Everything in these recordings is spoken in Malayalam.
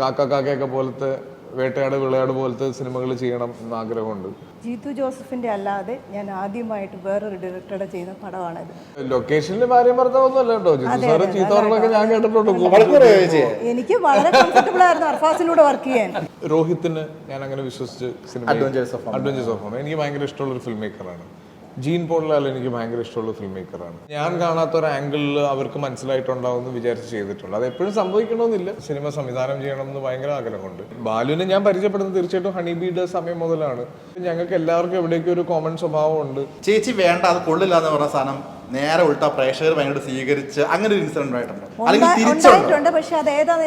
കാക്ക കാക്കയൊക്കെ പോലത്തെ വേട്ടയാട് വിളയാട് പോലത്തെ സിനിമകൾ ചെയ്യണം എന്ന് ആഗ്രഹമുണ്ട്. ജീതു ജോസഫിന്റെ അല്ലാതെ ഞാൻ ആദ്യമായിട്ട് വേറൊരു ഡയറക്ടറുടെ ചെയ്യുന്ന പടമാണിത് ലൊക്കേഷനിൽ ഭാര്യ ഭർത്താവൊന്നും അല്ല കേട്ടോ. സാറ് ഞാൻ കേട്ടിട്ടുണ്ട്. എനിക്ക് വളരെ കംഫർട്ടബിൾ ആയിരുന്നു അർഫാസിലൂടെ വർക്ക് ചെയ്യാൻ. രോഹിത്തിന് ഞാൻ അങ്ങനെ വിശ്വസിച്ച് cinema adventures of adventures of എനിക്ക് ഭയങ്കര ഇഷ്ടമുള്ള ഒരു ഫിലിം മേക്കറാണ് ജീൻ പോളിലാൽ എനിക്ക് ഭയങ്കര ഇഷ്ടമുള്ള ഫിലിം മേക്കറാണ് ഞാൻ കാണാത്ത ഒരു ആംഗിളിൽ അവർക്ക് മനസ്സിലായിട്ടുണ്ടാവും എന്ന് വിചാരിച്ച് ചെയ്തിട്ടുണ്ട് അത് എപ്പോഴും സംഭവിക്കണമെന്നില്ല. സിനിമ സംവിധാനം ചെയ്യണം എന്ന് ഭയങ്കര ആഗ്രഹമുണ്ട്. ബാലുവിനെ ഞാൻ പരിചയപ്പെടുന്നത് തീർച്ചയായിട്ടും ഹണി ബീഡ് സമയം മുതലാണ്. ഞങ്ങൾക്ക് എല്ലാവർക്കും എവിടേക്കും ഒരു കോമൺ സ്വഭാവമുണ്ട്. ചേച്ചി വേണ്ട അത് കൊള്ളില്ല എന്ന് പറഞ്ഞ സാധനം നേരെ ഉൾട്ടാ പ്രേക്ഷകർ ഭയങ്കര സ്വീകരിച്ച് അങ്ങനെ ഒരു ഇൻസിഡന്റ് ആയിട്ടുണ്ട് അല്ലെങ്കിൽ പക്ഷെ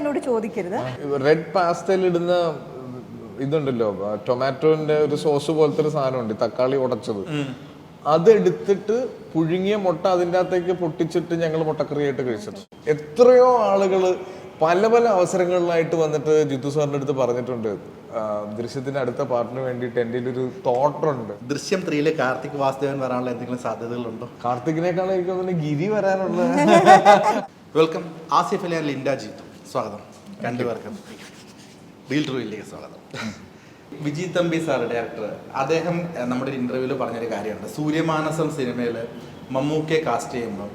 എന്നോട് ചോദിക്കരുത്. റെഡ് പാസ്റ്റൽ ഇടുന്ന ഇതുണ്ടല്ലോ ടൊമാറ്റോന്റെ ഒരു സോസ് പോലത്തെ ഒരു സാധനം ഉണ്ട് തക്കാളി ഉടച്ചത്. അത് എടുത്തിട്ട് പുഴുങ്ങിയ മുട്ട അതിന്റെ അകത്തേക്ക് പൊട്ടിച്ചിട്ട് ഞങ്ങൾ മുട്ടക്കറിയായിട്ട് കഴിച്ചിട്ട് എത്രയോ ആളുകൾ പല പല അവസരങ്ങളിലായിട്ട് വന്നിട്ട് ജിത്തു സാറിന്റെ അടുത്ത് പറഞ്ഞിട്ടുണ്ട്. ദൃശ്യത്തിന് ദൃശ്യത്തിന്റെ അടുത്ത പാർട്ടിന് വേണ്ടിയിട്ട് എന്റെ ഒരു തോട്ടുണ്ട്. ദൃശ്യം ത്രീയിൽ കാർത്തിക് വാസുദേവൻ വരാനുള്ള എന്തെങ്കിലും സാധ്യതകളുണ്ടോ? കാർത്തികിനേക്കാൾ എനിക്ക് തോന്നുന്നു ഗിരി വരാനുള്ള. വെൽക്കം. ആസിഫ് അലി ലിൻഡ ജിത്തു. സ്വാഗതം. രണ്ടുപേർക്കും. ട്രൂയിലേക്ക് സ്വാഗതം. വിജയ് തമ്പി സാർ ഡയറക്ടർ അദ്ദേഹം നമ്മുടെ ഇന്റർവ്യൂവിൽ പറഞ്ഞൊരു കാര്യമുണ്ട്. സൂര്യമാനസം സിനിമയിൽ മമ്മൂക്കയെ കാസ്റ്റ് ചെയ്യുമ്പോൾ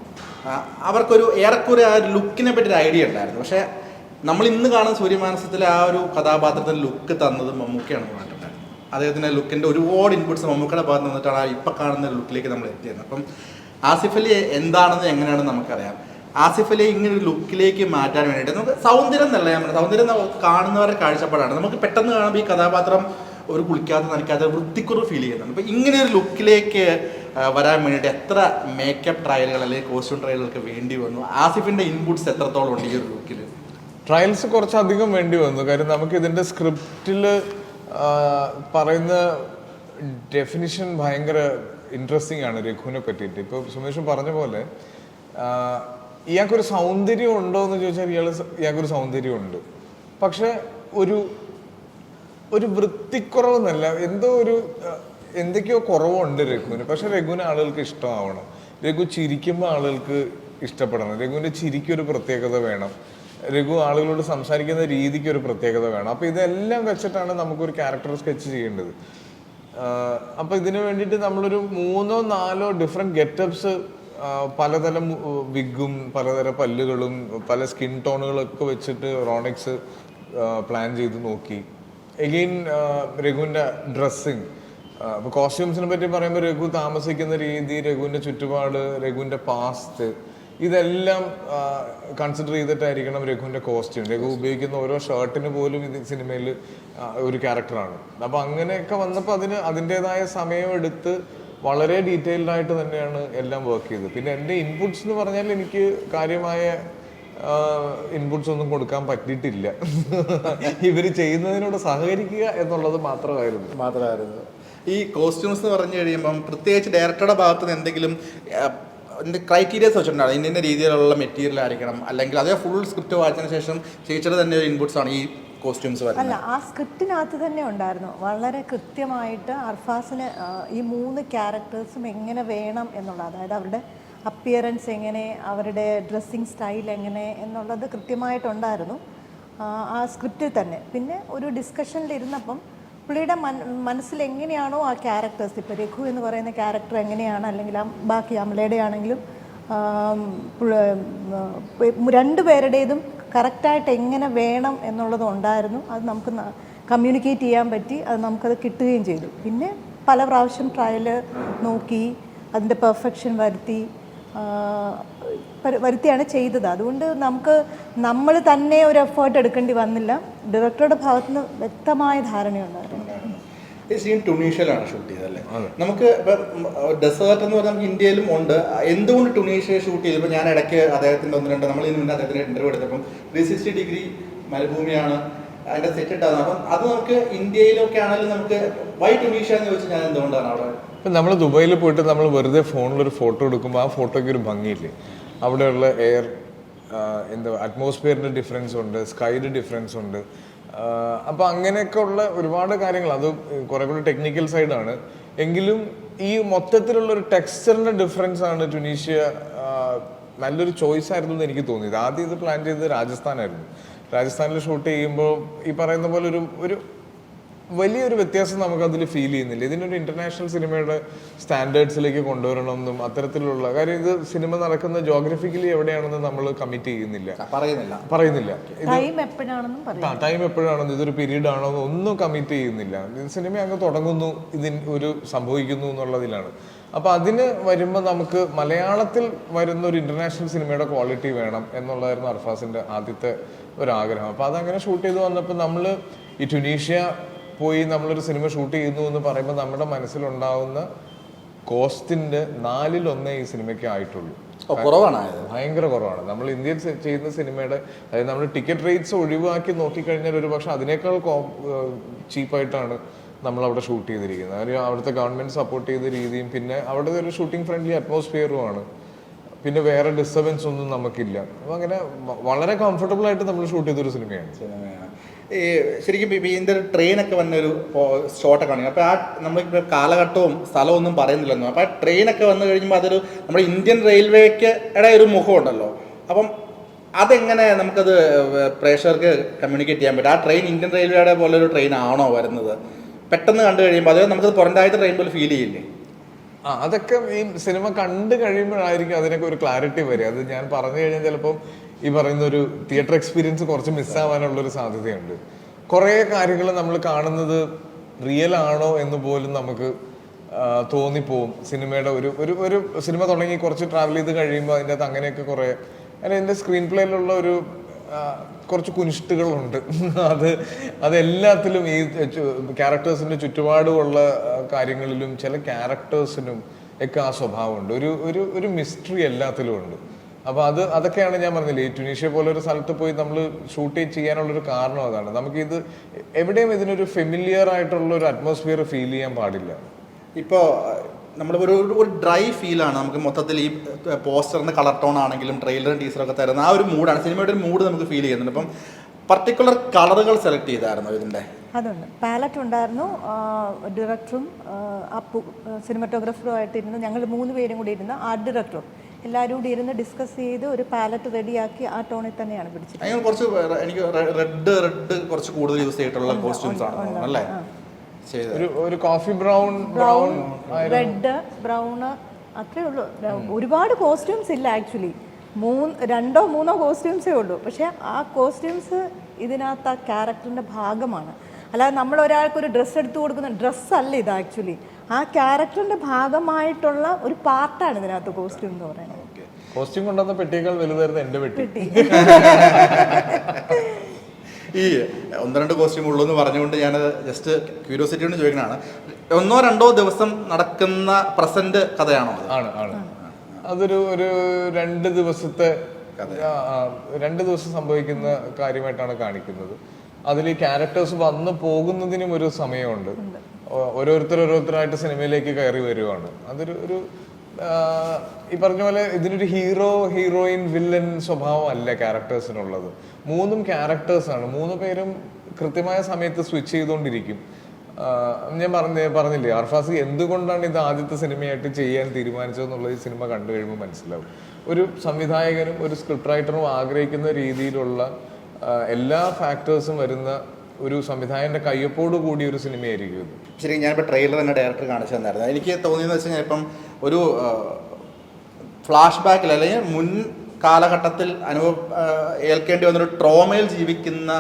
അവർക്കൊരു ഏറെക്കുറെ ആ ഒരു ലുക്കിനെ പറ്റി ഒരു ഐഡിയ ഉണ്ടായിരുന്നു. പക്ഷേ നമ്മൾ ഇന്ന് കാണുന്ന സൂര്യമാനസത്തിലെ ആ ഒരു കഥാപാത്രത്തിന് ലുക്ക് തന്നത് മമ്മൂക്കയാണെന്ന് പറഞ്ഞിട്ടുണ്ടായിരുന്നു അദ്ദേഹത്തിന്റെ ലുക്കിന്റെ ഒരുപാട് ഇൻപുട്സ് മമ്മൂക്കയുടെ ഭാഗത്ത് നിന്നിട്ടാണ് ആ ഇപ്പം കാണുന്ന ലുക്കിലേക്ക് നമ്മൾ എത്തിയത്. അപ്പം ആസിഫ് അലി എന്താണെന്ന് എങ്ങനെയാണെന്ന് നമുക്കറിയാം. ആസിഫ് അലി ഇങ്ങനെ ഒരു ലുക്കിലേക്ക് മാറ്റാൻ വേണ്ടിയിട്ട് നമുക്ക് സൗന്ദര്യം എന്നല്ല ഞാൻ പറഞ്ഞത്. സൗന്ദര്യം കാണുന്നവരുടെ കാഴ്ചപ്പാടാണ്. നമുക്ക് പെട്ടെന്ന് കാണുമ്പോൾ ഈ കഥാപാത്രം ഒരു കുളിക്കാത്ത നനയ്ക്കാത്ത വൃത്തിക്കുറവ് ഫീൽ ചെയ്യുന്നുണ്ട്. അപ്പോൾ ഇങ്ങനെ ഒരു ലുക്കിലേക്ക് വരാൻ വേണ്ടിയിട്ട് എത്ര മേക്കപ്പ് ട്രയലുകൾ അല്ലെങ്കിൽ കോസ്റ്റ്യൂം ട്രയലുകൾക്ക് വേണ്ടി വന്നു? ആസിഫിന്റെ ഇൻപുട്സ് എത്രത്തോളം ഉണ്ട് ഈ ഒരു ലുക്കിൽ ട്രയൽസ് കുറച്ചധികം വേണ്ടി വന്നു. കാര്യം നമുക്ക് ഇതിന്റെ സ്ക്രിപ്റ്റിൽ പറയുന്ന ഡെഫിനിഷൻ ഭയങ്കര ഇൻട്രസ്റ്റിംഗ് ആണ് രഘുവിനെ പറ്റിയിട്ട്. ഇപ്പോൾ സുമേഷ് പറഞ്ഞ പോലെ ഇയാൾക്കൊരു സൗന്ദര്യം ഉണ്ടോ എന്ന് ചോദിച്ചാൽ ഇയാൾ ഇയാൾക്കൊരു സൗന്ദര്യം ഉണ്ട്. പക്ഷെ ഒരു ഒരു വൃത്തിക്കുറവെന്നല്ല എന്തോ ഒരു എന്തൊക്കെയോ കുറവുണ്ട് രഘുവിന്. പക്ഷെ രഘുവിന് ആളുകൾക്ക് ഇഷ്ടമാവണം. രഘു ചിരിക്കുമ്പോൾ ആളുകൾക്ക് ഇഷ്ടപ്പെടണം. രഘുവിന്റെ ചിരിക്കൊരു പ്രത്യേകത വേണം. രഘു ആളുകളോട് സംസാരിക്കുന്ന രീതിക്ക് ഒരു പ്രത്യേകത വേണം. അപ്പോൾ ഇതെല്ലാം വെച്ചിട്ടാണ് നമുക്കൊരു ക്യാരക്ടർ സ്കെച്ച് ചെയ്യേണ്ടത്. അപ്പോൾ അപ്പൊ ഇതിനു വേണ്ടിയിട്ട് നമ്മളൊരു മൂന്നോ നാലോ ഡിഫറെന്റ് ഗെറ്റപ്സ് പലതരം വിഗും പലതരം പല്ലുകളും പല സ്കിൻ ടോണുകളൊക്കെ വെച്ചിട്ട് റോണിക്സ് പ്ലാൻ ചെയ്ത് നോക്കി. എഗെയിൻ രഘുവിന്റെ ഡ്രസ്സിങ് അപ്പോൾ കോസ്റ്റ്യൂംസിനെ പറ്റി പറയുമ്പോൾ രഘു താമസിക്കുന്ന രീതി രഘുവിന്റെ ചുറ്റുപാട് രഘുവിന്റെ പാസ്റ്റ് ഇതെല്ലാം കൺസിഡർ ചെയ്തിട്ടായിരിക്കണം രഘുവിന്റെ കോസ്റ്റ്യൂം രഘു ഉപയോഗിക്കുന്ന ഓരോ ഷർട്ടിന് പോലും ഇത് സിനിമയിൽ ഒരു ക്യാരക്ടറാണ് അപ്പോൾ അങ്ങനെയൊക്കെ വന്നപ്പോൾ അതിന് അതിന്റെതായ സമയം എടുത്ത് വളരെ ഡീറ്റെയിൽഡ് ആയിട്ട് തന്നെയാണ് എല്ലാം വർക്ക് ചെയ്തത്. പിന്നെ എന്റെ ഇൻപുട്സ് എന്ന് പറഞ്ഞാൽ എനിക്ക് കാര്യമായ ഇൻപുട്സ് ഒന്നും കൊടുക്കാൻ പറ്റിയിട്ടില്ല. ഇവർ ചെയ്യുന്നതിനോട് സഹകരിക്കുക എന്നുള്ളത് മാത്രമായിരുന്നു. മാത്രമായിരുന്നു. ഈ കോസ്റ്റ്യൂംസ് എന്ന് പറഞ്ഞു കഴിയുമ്പം പ്രത്യേകിച്ച് ഡയറക്ടറുടെ ഭാഗത്ത് നിന്ന് എന്തെങ്കിലും ക്രൈറ്റീരിയസ് വെച്ചിട്ടുണ്ടാവും ഇന്ന രീതിയിലുള്ള മെറ്റീരിയൽ ആയിരിക്കണം. അല്ലെങ്കിൽ അതേ ഫുൾ സ്ക്രിപ്റ്റ് വായിച്ചതിന് ശേഷം ചേച്ചിയുടെ തന്നെ ഒരു ഇൻപുട്സ് ആണ്. ഈ കോസ്റ്റ്യൂംസ് അല്ല ആ സ്ക്രിപ്റ്റിനകത്ത് തന്നെ ഉണ്ടായിരുന്നു. വളരെ കൃത്യമായിട്ട് അർഫാസിന് ഈ മൂന്ന് ക്യാരക്ടേഴ്സും എങ്ങനെ വേണം എന്നുള്ള അതായത് അവരുടെ അപ്പിയറൻസ് എങ്ങനെ അവരുടെ ഡ്രസ്സിങ് സ്റ്റൈൽ എങ്ങനെ എന്നുള്ളത് കൃത്യമായിട്ടുണ്ടായിരുന്നു ആ, സ്ക്രിപ്റ്റിൽ തന്നെ. പിന്നെ ഒരു ഡിസ്കഷനിൽ ഇരുന്നപ്പം പുള്ളിയുടെ മൻ മനസ്സിൽ എങ്ങനെയാണോ ആ ക്യാരക്ടേഴ്സ് ഇപ്പോൾ രഘു എന്ന് പറയുന്ന ക്യാരക്ടർ എങ്ങനെയാണ് അല്ലെങ്കിൽ ആ ബാക്കി അമലയുടെ ആണെങ്കിലും രണ്ടുപേരുടേതും കറക്റ്റായിട്ട് എങ്ങനെ വേണം എന്നുള്ളത് ഉണ്ടായിരുന്നു. അത് നമുക്ക് കമ്മ്യൂണിക്കേറ്റ് ചെയ്യാൻ പറ്റി. അത് നമുക്കത് കിട്ടുകയും ചെയ്തു. പിന്നെ പല പ്രാവശ്യം ട്രയൽ നോക്കി അതിന്റെ പെർഫെക്ഷൻ വരുത്തി വരുത്തിയാണ് ചെയ്തത്. അതുകൊണ്ട് നമുക്ക് നമ്മൾ തന്നെ ഒരു എഫേർട്ട് എടുക്കേണ്ടി വന്നില്ല. ഡയറക്ടറുടെ ഭാഗത്തുനിന്ന് വ്യക്തമായ ധാരണയുണ്ടായിരുന്നു. ഈ സീൻ ടുണീഷ്യയിലാണ് ഷൂട്ട് ചെയ്തല്ലേ നമുക്ക് ഡെസേർട്ട് എന്ന് പറഞ്ഞാൽ നമുക്ക് ഇന്ത്യയിലും ഉണ്ട്. എന്തുകൊണ്ട് ടുണീഷ്യ ഷൂട്ട് ചെയ്തപ്പോൾ ഞാൻ ഇടയ്ക്ക് അദ്ദേഹത്തിന്റെ ഒന്ന് രണ്ട് നമ്മൾ ഇതിന് മുന്നേ അദ്ദേഹത്തിന് ഇന്റർവ്യൂ എടുത്തപ്പം ത്രീ സിക്സ്റ്റി ഡിഗ്രി മരുഭൂമിയാണ് അതിന്റെ സെറ്റ് ഇട്ടാണ് അപ്പം അത് നമുക്ക് ഇന്ത്യയിലൊക്കെ ആണെങ്കിലും നമുക്ക് വൈ ടുണീഷ്യ എന്ന് ചോദിച്ചാൽ ഞാൻ എന്തുകൊണ്ടാണ് അവിടെ? ഇപ്പം നമ്മൾ ദുബായിൽ പോയിട്ട് നമ്മൾ വെറുതെ ഫോണിൽ ഒരു ഫോട്ടോ എടുക്കുമ്പോൾ ആ ഫോട്ടോയ്ക്ക് ഒരു ഭംഗിയില്ലേ? അവിടെയുള്ള എയർ എന്താ അറ്റ്മോസ്ഫിയറിന്റെ ഡിഫറൻസ് ഉണ്ട് സ്കൈയുടെ ഡിഫറൻസ് ഉണ്ട്. അപ്പോൾ അങ്ങനെയൊക്കെ ഉള്ള ഒരുപാട് കാര്യങ്ങൾ. അത് കുറെ കൂടി ടെക്നിക്കൽ സൈഡാണ് എങ്കിലും ഈ മൊത്തത്തിലുള്ള ഒരു ടെക്സ്ചറിന്റെ ഡിഫറൻസ് ആണ് ടുനീഷ്യ നല്ലൊരു ചോയ്സ് ആയിരുന്നു എന്ന് എനിക്ക് തോന്നിയത്. ആദ്യം ഇത് പ്ലാൻ ചെയ്തത് രാജസ്ഥാനായിരുന്നു. രാജസ്ഥാനിൽ ഷൂട്ട് ചെയ്യുമ്പോൾ ഈ പറയുന്ന പോലെ ഒരു ഒരു വലിയൊരു വ്യത്യാസം നമുക്ക് അതിൽ ഫീൽ ചെയ്യുന്നില്ല. ഇതിനൊരു ഇന്റർനാഷണൽ സിനിമയുടെ സ്റ്റാൻഡേർഡ്സിലേക്ക് കൊണ്ടുവരണമെന്നും അത്തരത്തിലുള്ള കാര്യം ഇത് സിനിമ നടക്കുന്ന ജോഗ്രഫിക്കലി എവിടെയാണെന്ന് നമ്മൾ കമ്മിറ്റ് ചെയ്യുന്നില്ല. പറയുന്നില്ല. പറയുന്നില്ല. ടൈം എപ്പോഴാണെന്നും പറയും ടൈം എപ്പോഴാണെന്ന് ഇതൊരു പീരീഡ് ആണോ എന്ന് ഒന്നും കമ്മിറ്റ് ചെയ്യുന്നില്ല. സിനിമ അങ്ങ് തുടങ്ങുന്നു ഇതിന് ഒരു സംഭവിക്കുന്നു എന്നുള്ളതിലാണ്. അപ്പൊ അതിന് വരുമ്പോൾ നമുക്ക് മലയാളത്തിൽ വരുന്ന ഒരു ഇന്റർനാഷണൽ സിനിമയുടെ ക്വാളിറ്റി വേണം എന്നുള്ളതായിരുന്നു അർഫാസിന്റെ ആദ്യത്തെ ഒരു ആഗ്രഹം അപ്പൊ അതങ്ങനെ ഷൂട്ട് ചെയ്ത് വന്നപ്പോൾ നമ്മൾ ഈ ടുനീഷ്യ പോയി നമ്മളൊരു സിനിമ ഷൂട്ട് ചെയ്യുന്നു എന്ന് പറയുമ്പോൾ നമ്മുടെ മനസ്സിലുണ്ടാവുന്ന കോസ്റ്റിന്റെ നാലിലൊന്നേ ഈ സിനിമയ്ക്ക് ആയിട്ടുള്ളൂ. കുറവാണ് ഭയങ്കര കുറവാണ്. നമ്മൾ ഇന്ത്യയിൽ ചെയ്യുന്ന സിനിമയുടെ അതായത് നമ്മൾ ടിക്കറ്റ് റേറ്റ്സ് ഒഴിവാക്കി നോക്കിക്കഴിഞ്ഞാൽ ഒരു പക്ഷെ അതിനേക്കാൾ ചീപ്പായിട്ടാണ് നമ്മൾ അവിടെ ഷൂട്ട് ചെയ്തിരിക്കുന്നത്. കാര്യം അവിടുത്തെ ഗവൺമെന്റ് സപ്പോർട്ട് ചെയ്ത രീതിയും പിന്നെ അവിടെ ഒരു ഷൂട്ടിംഗ് ഫ്രണ്ട്ലി അറ്റ്മോസ്ഫിയറുമാണ് പിന്നെ വേറെ ഡിസ്റ്റർബൻസ് ഒന്നും നമുക്കില്ല. അപ്പൊ അങ്ങനെ വളരെ കംഫർട്ടബിൾ ആയിട്ട് നമ്മൾ ഷൂട്ട് ചെയ്തൊരു സിനിമയാണ്. സിനിമയാണ്. ഈ ശരിക്കും ഇതിന്റെ ഒരു ട്രെയിനൊക്കെ വന്ന ഒരു ഷോട്ടൊക്കെ ആണെങ്കിൽ അപ്പോൾ ആ നമ്മളിപ്പോൾ കാലഘട്ടവും സ്ഥലവും ഒന്നും പറയുന്നില്ലെന്നോ അപ്പോൾ ആ ട്രെയിനൊക്കെ വന്നു കഴിയുമ്പോൾ അതൊരു നമ്മുടെ ഇന്ത്യൻ റെയിൽവേക്ക് ഒരു മുഖമുണ്ടല്ലോ. അപ്പം അതെങ്ങനെ നമുക്കത് പ്രേക്ഷകർക്ക് കമ്മ്യൂണിക്കേറ്റ് ചെയ്യാൻ പറ്റും? ആ ട്രെയിൻ ഇന്ത്യൻ റെയിൽവേയുടെ പോലെ ഒരു ട്രെയിൻ ആണോ വരുന്നത്? പെട്ടെന്ന് കണ്ടു കഴിയുമ്പോൾ അത് നമുക്കത് പുറണ്ടായിട്ട് ട്രെയിൻ പോലെ ഫീൽ ചെയ്യില്ലേ? ആ അതൊക്കെ ഈ സിനിമ കണ്ടു കഴിയുമ്പോഴായിരിക്കും അതിനൊക്കെ ഒരു ക്ലാരിറ്റി വരിക. അത് ഞാൻ പറഞ്ഞു കഴിഞ്ഞാൽ ചിലപ്പോൾ ഈ പറയുന്ന ഒരു തിയേറ്റർ എക്സ്പീരിയൻസ് കുറച്ച് മിസ്സാവാനുള്ള ഒരു സാധ്യതയുണ്ട്. കുറേ കാര്യങ്ങൾ നമ്മൾ കാണുന്നത് റിയൽ ആണോ എന്ന് പോലും നമുക്ക് തോന്നിപ്പോവും. സിനിമയുടെ ഒരു ഒരു ഒരു സിനിമ തുടങ്ങി കുറച്ച് ട്രാവൽ ചെയ്ത് കഴിയുമ്പോൾ അതിന്റെ അകത്ത് അങ്ങനെയൊക്കെ കുറേ അല്ല എന്റെ സ്ക്രീൻ പ്ലേയിലുള്ള ഒരു കുറച്ച് കുനിഷ്ടുകളുണ്ട് അത് അതെല്ലാത്തിലും ഈ ക്യാരക്ടേഴ്സിന്റെ ചുറ്റുപാടുമുള്ള കാര്യങ്ങളിലും ചില ക്യാരക്ടേഴ്സിനും ഒക്കെ ആ സ്വഭാവമുണ്ട്. ഒരു ഒരു ഒരു മിസ്റ്ററി എല്ലാത്തിലും ഉണ്ട് അപ്പൊ അത് അതൊക്കെയാണ് ഞാൻ പറഞ്ഞില്ലേ ഈ ട്യൂണീഷ്യ പോലെ ഒരു സ്ഥലത്ത് പോയി നമ്മൾ ഷൂട്ട് ചെയ്യാനുള്ളൊരു കാരണം അതാണ്. നമുക്ക് ഇത് എവിടെയും ഇതിനൊരു ഫെമിലിയർ ആയിട്ടുള്ള ഒരു അറ്റ്മോസ്ഫിയർ ഫീൽ ചെയ്യാൻ പാടില്ല. ഇപ്പോൾ നമ്മളിപ്പോൾ ഒരു ഒരു ഡ്രൈ ഫീലാണ് നമുക്ക് മൊത്തത്തിൽ ഈ പോസ്റ്ററിന്റെ കളർ ടോൺ ആണെങ്കിലും ട്രെയിലറും ടീച്ചറൊക്കെ തരുന്ന ആ ഒരു മൂഡാണ് സിനിമയുടെ ഒരു മൂഡ് നമുക്ക് ഫീൽ ചെയ്യുന്നുണ്ട്. അപ്പം പർട്ടിക്കുലർ കളറുകൾ സെലക്ട് ചെയ്തായിരുന്നു ഇതിന്റെ അതുണ്ട്. പാലറ്റ് ഉണ്ടായിരുന്നു. ഡയറക്ടറും അപ്പു സിനിമറ്റോഗ്രാഫറും ആയിട്ടിരുന്ന്. ഞങ്ങൾ മൂന്ന് പേരും കൂടി ഇരുന്ന് ആർട്ട് ഡയറക്ടറും എല്ലാവരും കൂടി ഇരുന്ന് ഡിസ്കസ് ചെയ്ത് ഒരു പാലറ്റ് റെഡിയാക്കി ആ ടോണിൽ തന്നെയാണ് പിടിച്ചത് കുറച്ച് എനിക്ക് റെഡ് റെഡ് കുറച്ച് കൂടുതൽ യൂസ് ചെയ്തിട്ടുള്ള കോസ്റ്റ്യൂംസ് ആണ് അല്ലേ? ഒരു ഒരു coffee brown brown red brown അത്രേ ഉള്ളൂ. ഒരുപാട് കോസ്റ്റ്യൂംസ് ഇല്ല ആക്ച്വലി മൂന്ന് രണ്ടോ മൂന്നോ കോസ്റ്റ്യൂംസേ ഉള്ളൂ. പക്ഷേ ആ കോസ്റ്റ്യൂംസ് ഇതിനകത്ത് ആ ക്യാരക്ടറിന്റെ ഭാഗമാണ്. അല്ലാതെ നമ്മൾ ഒരാൾക്ക് ഒരു ഡ്രസ്സ് എടുത്തു കൊടുക്കുന്ന ഡ്രസ്സല്ല ഇത് ആക്ച്വലി ആ ക്യാരക്ടറിന്റെ ഭാഗമായിട്ടുള്ള ഒരു പാർട്ടാണ് ഇതിനകത്ത് കോസ്റ്റ്യൂം എന്ന് പറയുന്നത്. കോസ്റ്റ്യൂം കൊണ്ടുവന്ന പെട്ടിയേക്കാൾ വലുതായിരുന്നു എന്റെ പെട്ടി. ഈ ഒന്നോ രണ്ട് കോസ്റ്റ്യൂം ഉള്ളൂ എന്ന് പറഞ്ഞുകൊണ്ട് ഞാനത് ജസ്റ്റ് ക്യൂരിയോസിറ്റി കൊണ്ട് ചോദിക്കണതാണ്. ഒന്നോ രണ്ടോ ദിവസം നടക്കുന്ന പ്രസന്റ് കഥയാണോ അത്? ആണ് ആണ്. അതൊരു ഒരു രണ്ട് ദിവസത്തെ രണ്ട് ദിവസം സംഭവിക്കുന്ന കാര്യമായിട്ടാണ് കാണിക്കുന്നത്. അതിൽ ഈ ക്യാരക്ടേഴ്സ് വന്നു പോകുന്നതിനും ഒരു സമയമുണ്ട്. ഓരോരുത്തർ ഓരോരുത്തരായിട്ട് സിനിമയിലേക്ക് കയറി വരുവാണ്. അതൊരു ഒരു ഈ പറഞ്ഞ പോലെ ഇതിനൊരു ഹീറോ ഹീറോയിൻ വില്ലൻ സ്വഭാവം അല്ല ക്യാരക്ടേഴ്സിനുള്ളത് മൂന്നും ക്യാരക്ടേഴ്സാണ് മൂന്ന് പേരും കൃത്യമായ സമയത്ത് സ്വിച്ച് ചെയ്തുകൊണ്ടിരിക്കും. ഞാൻ പറഞ്ഞ പറഞ്ഞില്ലേ അർഫാസ് എന്തുകൊണ്ടാണ് ഇത് ആദ്യത്തെ സിനിമയായിട്ട് ചെയ്യാൻ തീരുമാനിച്ചതെന്നുള്ളത് ഈ സിനിമ കണ്ടു കഴിയുമ്പോൾ മനസ്സിലാവും. ഒരു സംവിധായകനും ഒരു സ്ക്രിപ്റ്റ് റൈറ്ററും ആഗ്രഹിക്കുന്ന രീതിയിലുള്ള എല്ലാ ഫാക്ടേഴ്സും വരുന്ന ഒരു സംവിധായകന്റെ കയ്യൊപ്പോട് കൂടി ഒരു സിനിമയായിരിക്കും ശരി ഞാനിപ്പോൾ ട്രെയിലർ തന്നെ ഡയറക്ടർ കാണിച്ചു തന്നായിരുന്നു. എനിക്ക് തോന്നിയെന്ന് വെച്ചാൽ ഇപ്പം ഒരു ഫ്ലാഷ് ബാക്കിൽ അല്ലെങ്കിൽ മുൻ കാലഘട്ടത്തിൽ അനുഭവ ഏൽക്കേണ്ടി വന്നൊരു ട്രോമയിൽ ജീവിക്കുന്ന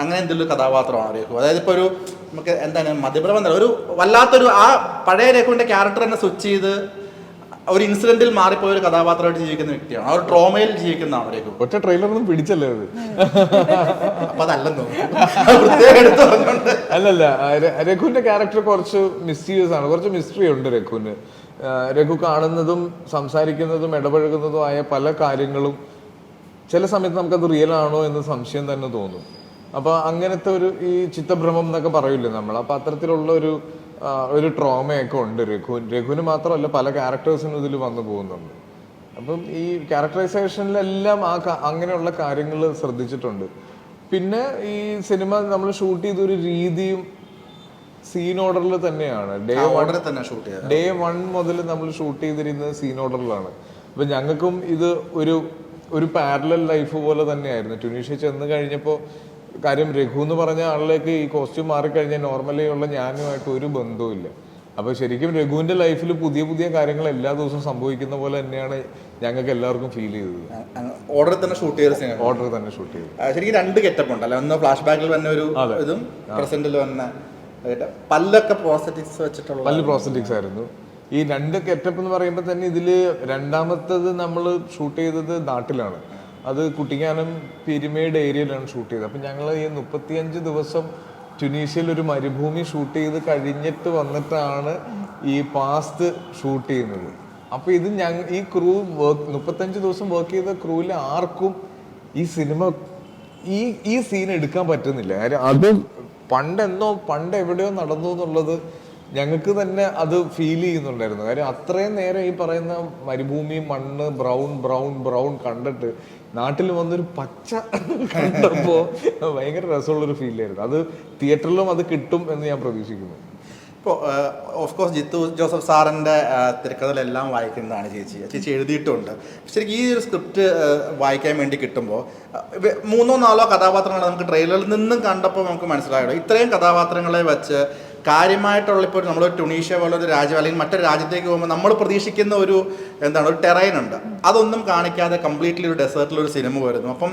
അങ്ങനെ എന്തെങ്കിലും കഥാപാത്രമാണ് രഘു അതായത് ഇപ്പോൾ ഒരു നമുക്ക് എന്താണ് എന്നല്ല ഒരു വല്ലാത്തൊരു ആ പഴയ രഘുവിന്റെ ക്യാരക്ടർ തന്നെ സ്വിച്ച് ചെയ്ത് ഒരു ഇൻസിഡന്റിൽ മാറിപ്പോയ ഒരു കഥാപാത്രമായിട്ട് ജീവിക്കുന്ന വ്യക്തിയാണ്? ആ ഒരു ട്രോമയിൽ ജീവിക്കുന്നതാണ് രഘു ഒറ്റ ട്രെയിലറൊന്നും പിടിച്ചല്ലേ അത്? അപ്പൊ അതല്ലെന്നു? അല്ലല്ല രഘുവിന്റെ ക്യാരക്ടർ കുറച്ച് മിസ്റ്റീരിയസ് ആണ് കുറച്ച് മിസ്റ്ററി ഉണ്ട് രഘുവിന് രഘു കാണുന്നതും സംസാരിക്കുന്നതും ഇടപഴകുന്നതും ആയ പല കാര്യങ്ങളും ചില സമയത്ത് നമുക്കത് റിയൽ ആണോ എന്ന് സംശയം തന്നെ തോന്നും. അപ്പൊ അങ്ങനത്തെ ഒരു ഈ ചിത്തഭ്രമം എന്നൊക്കെ പറയില്ലേ നമ്മൾ. അപ്പൊ അത്തരത്തിലുള്ള ഒരു ഒരു ട്രോമയൊക്കെ ഉണ്ട് രഘു. രഘുവിന് മാത്രമല്ല പല ക്യാരക്ടേഴ്സിനും ഇതിൽ വന്നു പോകുന്നുണ്ട്. അപ്പം ഈ ക്യാരക്ടറൈസേഷനിലെല്ലാം ആ അങ്ങനെയുള്ള കാര്യങ്ങൾ ശ്രദ്ധിച്ചിട്ടുണ്ട്. പിന്നെ ഈ സിനിമ നമ്മൾ ഷൂട്ട് ചെയ്ത ഒരു രീതിയും സീൻ ഓർഡറിൽ തന്നെയാണ്. ഡേ വൺ ഓർഡറിൽ തന്നെ ഷൂട്ട് ചെയ്തത് ഡേ വൺ മുതൽ നമ്മൾ ഷൂട്ട് ചെയ്തിരുന്നത് സീൻ ഓർഡറിലാണ് അപ്പൊ ഞങ്ങൾക്കും ഇത് ഒരു ഒരു പാരലൽ ലൈഫ് പോലെ തന്നെയായിരുന്നു. ട്യൂണീഷ്യ ചെന്ന് കഴിഞ്ഞപ്പോൾ കാര്യം രഘു എന്ന് പറഞ്ഞ ആളിലേക്ക് ഈ കോസ്റ്റ്യൂം മാറിക്കഴിഞ്ഞാൽ നോർമലി ഉള്ള ഞാനുമായിട്ട് ഒരു ബന്ധവുമില്ല അപ്പോൾ ശരിക്കും രഘുവിന്റെ ലൈഫിൽ പുതിയ പുതിയ കാര്യങ്ങൾ എല്ലാ ദിവസവും സംഭവിക്കുന്ന പോലെ തന്നെയാണ് ഞങ്ങൾക്ക് എല്ലാവർക്കും ഫീൽ ചെയ്തത്. ഓർഡർ തന്നെ ഷൂട്ട് ചെയ്ത ഓർഡർ തന്നെ ഷൂട്ട് ചെയ്തു ശരിക്കും രണ്ട് ഗെറ്റപ്പ് ഉണ്ടല്ലോ ഒന്ന് ഫ്ലാഷ് ബാക്കിൽ വന്ന ഒരു ഇതും പ്രസന്റിൽ വന്ന getup. പല്ലൊക്കെ പ്രോസറ്റിക്സ് വെച്ചിട്ടുള്ള പല്ല് പ്രോസറ്റിക്സ് ആയിരുന്നു. ഈ രണ്ട് കെറ്റപ്പ് എന്ന് പറയുമ്പോൾ തന്നെ ഇതിൽ രണ്ടാമത്തത് നമ്മൾ ഷൂട്ട് ചെയ്തത് നാട്ടിലാണ്. അത് കുട്ടിക്കാനം പിരിമേഡ് ഏരിയയിലാണ് ഷൂട്ട് ചെയ്തത്. അപ്പം ഞങ്ങൾ ഈ മുപ്പത്തിയഞ്ച് ദിവസം ട്യുനീഷ്യയിൽ ഒരു മരുഭൂമി ഷൂട്ട് ചെയ്ത് കഴിഞ്ഞിട്ട് വന്നിട്ടാണ് ഈ പാസ്റ്റ് ഷൂട്ട് ചെയ്യുന്നത്. അപ്പോൾ ഇത് ഞങ്ങൾ ഈ ക്രൂ വർക്ക് മുപ്പത്തഞ്ച് ദിവസം വർക്ക് ചെയ്ത ക്രൂവിൽ ആർക്കും ഈ സിനിമ ഈ ഈ സീൻ എടുക്കാൻ പറ്റുന്നില്ല. കാര്യം അത് പണ്ടെന്നോ പണ്ട് എവിടെയോ നടന്നു എന്നുള്ളത് ഞങ്ങൾക്ക് തന്നെ അത് ഫീൽ ചെയ്യുന്നുണ്ടായിരുന്നു. കാര്യം അത്രയും നേരം ഈ പറയുന്ന മരുഭൂമി മണ്ണ് ബ്രൗൺ ബ്രൗൺ ബ്രൗൺ കണ്ടിട്ട് നാട്ടിൽ വന്നൊരു പച്ച കണ്ടപ്പോൾ ഭയങ്കര രസമുള്ളൊരു ഫീലായിരുന്നു അത് തിയേറ്ററിലും അത് കിട്ടും എന്ന് ഞാൻ പ്രതീക്ഷിക്കുന്നു. ഇപ്പോൾ ഓഫ് കോഴ്സ് ജിത്തു ജോസഫ് സാറിന്റെ തിരക്കഥകളെല്ലാം വായിക്കുന്നതാണ് ചേച്ചി. ചേച്ചി എഴുതിയിട്ടുണ്ട്. ശരിക്കും ഈ ഒരു സ്ക്രിപ്റ്റ് വായിക്കാൻ വേണ്ടി കിട്ടുമ്പോൾ മൂന്നോ നാലോ കഥാപാത്രങ്ങൾ നമുക്ക് ട്രെയിലറിൽ നിന്നും കണ്ടപ്പോൾ നമുക്ക് മനസ്സിലായല്ലോ. ഇത്രയും കഥാപാത്രങ്ങളെ വെച്ച് കാര്യമായിട്ടുള്ള ഇപ്പോൾ നമ്മൾ ടുണീഷ്യ ഒരു രാജ്യം അല്ലെങ്കിൽ മറ്റൊരു രാജ്യത്തേക്ക് പോകുമ്പോൾ നമ്മൾ പ്രതീക്ഷിക്കുന്ന ഒരു എന്താണ് ഒരു ടെറൈൻ ഉണ്ട്. അതൊന്നും കാണിക്കാതെ കംപ്ലീറ്റ്ലി ഒരു ഡെസേർട്ടിൽ ഒരു സിനിമ വരുന്നു. അപ്പം